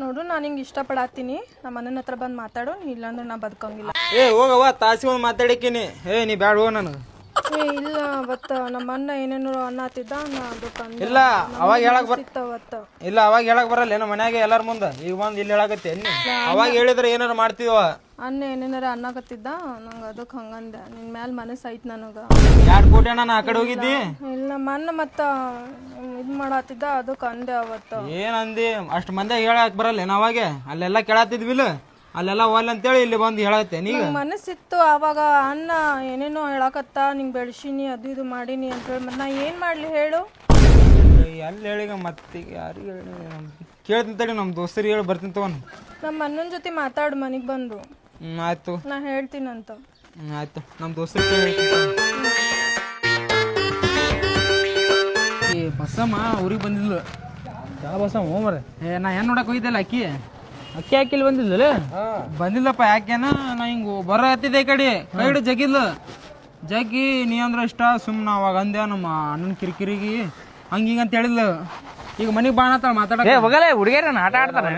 ನೋಡು ನಾನು ಹಿಂಗೆ ಇಷ್ಟಪಡತ್ತೀನಿ ನಮ್ಮ ಮನೆ ಹತ್ರ ಬಂದು ಮಾತಾಡು ನೀ ಇಲ್ಲಾಂದ್ರೆ ನಾ ಬದುಕಂಗಿಲ್ಲ. ಏ ಹೋಗವ್ವ ತಾಸಿ ಒಂದು ಮಾತಾಡಿಕಿನಿ. ಏ ನೀ ಬ್ಯಾಡ ಹೋಗ ನನಗೆ. ಏ ಇಲ್ಲ ಅವತ್ತ ನಮ್ಮ ಅಣ್ಣ ಏನೇನೋ ಅನ್ನತ್ತಿದ್ದ ನಾ ಅಂದೆ. ಇಲ್ಲ ಅವಾಗ ಹೇಳಕ್ ಬರ್ ಇಲ್ಲ ಅವಾಗ ಹೇಳಕ್ ಬರಲ್ಲ ಏನೋ ಮನ್ಯಾಗ ಎಲ್ಲಾರ ಮುಂದೆ. ಈಗ ಬಂದ್ ಇಲ್ಲಿ ಹೇಳಕತ್ತೆ ಅವಾಗ ಹೇಳಿದ್ರೆ ಏನಾರ ಮಾಡ್ತೀವ? ಅಣ್ಣ ಏನೇನಾರ ಅನ್ನಕತ್ತಿದ್ದ ನಂಗ ಅದಕ್ಕೆ ಹಂಗಂದೆ. ನಿನ್ ಮ್ಯಾಲ ಮನಸ್ಸು ಐತ್ ನನಗೆ. ಎರಡ್ ಕೋಟಿ ಅಣ್ಣ ಆ ಕಡೆ ಹೋಗಿದ್ದಿ? ಇಲ್ಲ ನಮ್ಮ ಅಣ್ಣ ಮತ್ತ ಇದು ಮಾಡತ್ತಿದ್ದ ಅದಕ್ಕೆ ಅಂದೆ ಅವತ್ತ. ಏನ್ ಅಂದಿ? ಅಷ್ಟು ಮಂದಿ ಹೇಳಕ್ ಬರಲ್ಲ ಏನ್ ಅವಾಗೆ? ಅಲ್ಲೆಲ್ಲ ಕೇಳತ್ತಿದ್ವಿಲ್ಲ ಅಲ್ಲೆಲ್ಲ ಒಲ್ಲ ಅಂತೇಳಿ ಇಲ್ಲಿ ಬಂದು ಹೇಳತ್ತೆ ನೀವು? ನಂಗ್ ಮನಸ್ಸಿತ್ತು ಅವಾಗ ಅಣ್ಣ ಏನೇನೋ ಹೇಳಕತ್ತ ನಿಂಗೆ ಬೆಳ್ಸಿನಿ ಅದು ಇದು ಮಾಡೀನಿ ಅಂತ ಹೇಳಿ. ಮತ್ತೆ ನಾ ಏನು ಮಾಡಲಿ ಹೇಳು? ಎಲ್ಲಿ ಹೇಳಿಗ ಮತ್ತೆ ಯಾರಿಗೆ ಹೇಳಿ? ಕೇಳ್ತೀನಿ ತಡಿ ನಮ್ಮ ದೋಸ್ತರಿಗೆ ಹೇಳಿ ಬರ್ತೀನಿ ತಗೋನು ನಮ್ಮ ಅಣ್ಣನ ಜೊತೆ ಮಾತಾಡು ಮನೆಗೆ ಬಂದು. ಹ್ಞೂ ಆಯ್ತು. ನಾ ಹೇಳ್ತೀನಂತ ಹ್ಞೂ ಆಯ್ತು. ನಮ್ಮ ದೋಸ್ತರಿಗೆ ಬಸಮ್ಮ ಈ ಬಸ್ಸಮ್ಮ ಊರಿಗೆ ಬಂದಿದ್ಲು. ಯಾವ ಬಸ ಹೋಮರೆ ಏ ನಾ ಏನು ನೋಡಕ್ಕೆ ಹೋಗಿದ್ದಲ್ಲ ಅಕ್ಕಿ? ಅಕ್ಕಿ ಹಾಕಿಲ್ ಬಂದಿಲ್ಲ ಬಂದಿಲ್ಲಪ್ಪ ಯಾಕೆನ ನಾ ಹಿಂಗ ಬರ ಹತ್ತಿದೆ ಈ ಕಡೆ. ಕೈ ಜಗಿಲ್ ಜಗಿಲ್ಲ ಜಗ್ಗಿ ನೀ ಅಂದ್ರೆ ಇಷ್ಟ? ಸುಮ್ಮನೆ ಅವಾಗ ಅಂದೆ ನಮ್ಮ ಅಣ್ಣನ ಕಿರಿಕಿರಿಗಿ. ಹಂಗ ಹಿಂಗ ಅಂತ ಹೇಳಿಲ್ಲ ಈಗ ಮನೆಗೆ ಬಾಣತ್ತಾಳ ಏ ಹೋಗಲೇ ಹುಡುಗಿಯರ ಆಟ ಆಡ್ತಾರೆ?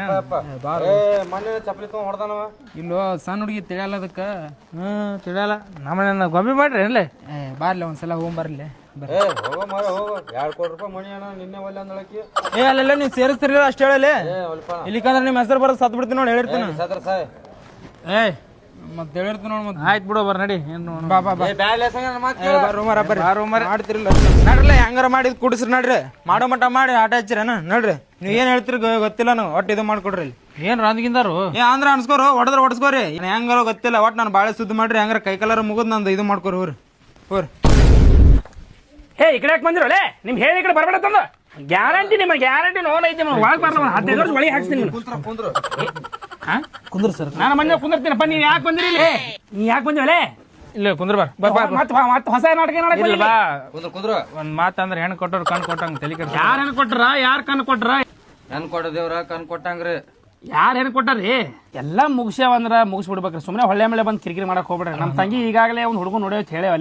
ಮನೆ ಚಪ್ಪಲಿ ತಗೊಂಡ್ ಹೊಡ್ದಾನವ? ಇಲ್ಲೋ ಸಣ್ಣ ಹುಡುಗಿ ತಿಳಿಯಲ್ಲ ಅದಕ್ಕೆ. ಹ್ಮ್ ತಿಳಿಯಲ್ಲ. ನಮ್ಮನ್ನ ಗೊಂಬೆ ಮಾಡ್ರಿ ಅಲ್ಲೇ ಬಾರ್ಲಿ ಒಂದ್ಸಲ ಹೋಗ್ ಬರ್ಲಿ. ಏ ಹೋಗೋ ಮರ ಹೋಗೋ. ಎರಡ್ ಕೋಟಿ ರೂಪಾಯಿ ಮಣಿ ಅಣ್ಣ ನಿನ್ನೆ ಒಲ್ಲೆ ಅಂದಳಕಿ ಏ ಅಲ್ಲೆಲ್ಲ ನೀವು ಸೇರಿಸ್ತಿರಲಿಲ್ಲ ಅಷ್ಟು ಹೇಳಲಿ ಏ ಒಲ್ಪ. ಇಲ್ಲಿಕಂದ್ರೆ ನಿಮ್ಮ ಹೆಸರು ಬರೋದು ಸತ್ ಬಿಡ್ತೀನಿ ನೋಡಿ ಹೇಳಿರ್ತೀನಿ ಸದ್ರ ಸಾಯ್. ಏ ಮತ್ತೆ ಹೇಳಿರ್ತೀನಿ ನೋಡಿ ಮತ್ತೆ. ಆಯ್ತು ಬಿಡು ಬರ್ ನಡಿ. ಏನು ನೋಡು ಬಾ ಬಾ ಬಾ. ಏ ಬ್ಯಾಲೆ ಸಂಗ ಮಾತ್ ಏ, ಬರ್ರಿ ಮರ ಬರ್ರಿ ಮಾಡ್ತಿರಲ್ಲ ನಡ್ರಲ್ಲ ಹೆಂಗಾರ ಮಾಡಿ ಕುಡಿಸ್ರಿ ನಡ್ರಿ. ಮಾಡೋ ಮಟ್ಟ ಮಾಡಿ ಆಟ ಹಚ್ಚಿರೇನ ನಡ್ರಿ. ನೀವ್ ಏನ್ ಹೇಳ್ತೀರಿ ಗೊ- ಗೊತ್ತಿಲ್ಲ ನಾವು ಒಟ್ಟು ಇದು ಮಾಡ್ಕೊಡ್ರಿ ಇಲ್ಲಿ. ಏನು ರಂದ್ಗಿಂದಾರು ಏ ಅಂದ್ರ ಅನ್ಸ್ಕೋರು ಹೊಡೆದ್ರ ಹೊಡ್ಸ್ಕೋರಿ. ಹೆಂಗಾರ ಗೊತ್ತಿಲ್ಲ ಒಟ್ಟು ನಾನು ಬಾಳೆ ಸುದ್ದಿ ಮಾಡ್ರಿ ಹೆಂಗಾರ ಕೈ ಕಲರ್ ಮುಗಿದ್ ನಂದು ಇದು ಮಾಡ್ಕೊರಿ ಊರು ಊರ್ ಹೇ ಈ ಕಡೆ ಯಾಕೆ ಬಂದಿರೋಲೆ ನಿಮ್ ಹೇಳಿ ಈ ಕಡೆ ಬರಬೇಡ ತಂದ. ಗ್ಯಾರಂಟಿ ನಿಮ್ಮ ಗ್ಯಾರಂಟಿ ನೋನ್ ಐತಿ ಒಳಗೆ ಬರ್ಲ ಹದಿನೈದು ವರ್ಷ ಒಳಗೆ ಹಾಕ್ಸ್ತೀನಿ ಕುಂದ್ರ ಸರ್. ನಾನು ಮನೆ ಕುಂದಿರ್ತೀನಪ್ಪ ನೀವು ಯಾಕೆ ಬಂದಿರಿ ಇಲ್ಲಿ? ನೀ ಯಾಕೆ ಬಂದಿವಲೆ ಇಲ್ಲ ಕುಂದ್ರ ಬಾರ್ ಬಾ ಬಾ ಮತ್ತೆ ಮತ್ತೆ ಹೊಸ ನಾಟಕ ನೋಡಕ್ ಇಲ್ಲ ಬಾ. ಕುಂದ್ರ ಕುಂದ್ರ. ಒಂದ್ ಮಾತಂದ್ರೆ ಹೆಣ್ಣು ಕೊಟ್ಟರು ಕಣ್ಣು ಕೊಟ್ಟಂಗ ತಲೆ ಕೆಡ್ಸ ಯಾರು ಹೆಣ್ಣು ಕೊಟ್ರ? ಯಾರು ಕಣ್ಣು ಕೊಟ್ರ? ನನ್ ಕೊಡ ದೇವ್ರ ಕಣ್ ಕೊಟ್ಟಂಗ್ರಿ. ಯಾರು ಹೆಣ್ಣು ಕೊಟ್ಟಾರಿ? ಎಲ್ಲ ಮುಗಿಸ್ಯಾವ ಅಂದ್ರ ಮುಗಿಸ್ಬಿಡ್ಬೇಕ್ರಿ. ಸುಮ್ಮನೆ ಹೊಳ್ಳೆ ಮಳೆ ಬಂದು ಕಿರಿಕಿರಿ ಮಾಡಕ್ ಹೋಗ್ಬೇಡ್ರಿ. ನಮ್ಮ ತಂಗಿ ಈಗಾಗಲೇ ಒಂದು ಹುಡುಗ ನೋಡೋ ಅಂತ ಹೇಳೇವ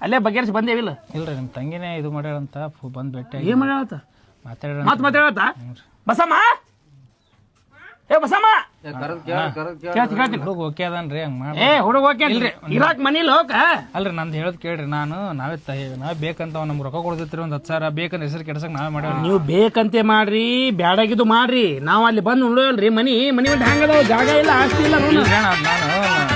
ಅಲ್ಲೇ ಬಗೆರ್ಸಿ ಬಗೆಹರಿಸಿ ಬಂದೇವಿಲ್ಲ ಇಲ್ರಿ ನಿಮ್ಮ ತಂಗಿನೇ ಇದು ಮಾಡ್ಯಾಳಂತ ಫು- ಬಂದ್ ಭೇಟಿ ಏನ್ ಮಾಡ್ಯಾಳತ್ತ ಮಾತಾಡ ಮತ್ ಮಾತಾಡತ್ತ ಬಸಮ್ಮ? ಏ ಬಸಮ್ಮ! ಕೇಳ್ತಿ ಹುಡುಗ ಓಕೆ ಅದನ್ರಿ ಹಂಗ್ ಮಾಡಿ. ಏ ಹುಡುಗ ಓಕೆ ಇಲ್ರಿ ಇರಾಕ್ ಮನಿ ಲೋಕ? ಅಲ್ರಿ ನಂದು ಹೇಳೋದ್ ಕೇಳ್ರಿ ನಾನು ನಾವೇ ತ ನಾವೇ ಬೇಕಂತ ಅವ್ನು ನಮ್ಗೆ ರೊಕ್ಕ ಕೊಡ್ತಿರ್ತೀವಿ ಒಂದ್ ಹತ್ತು ಸಾವಿರ ಬೇಕಂತ ಹೆಸರು ಕೆಡ್ಸಕ್ ನಾವೇ ಮಾಡ್ಯಾವ ನೀವು ಬೇಕಂತೆ ಮಾಡ್ರಿ ಬ್ಯಾಡಾಗಿದ್ದು ಮಾಡ್ರಿ. ನಾವ್ ಅಲ್ಲಿ ಬಂದು ನೋಡೋಲ್ರಿ ಮನಿ ಮನಿ ಬಿಟ್ಟು ಹ್ಯಾಂಗದ ಜಾಗ ಇಲ್ಲ ಆಸ್ತಿ ಇಲ್ಲ ನೋಡು. ನಾನು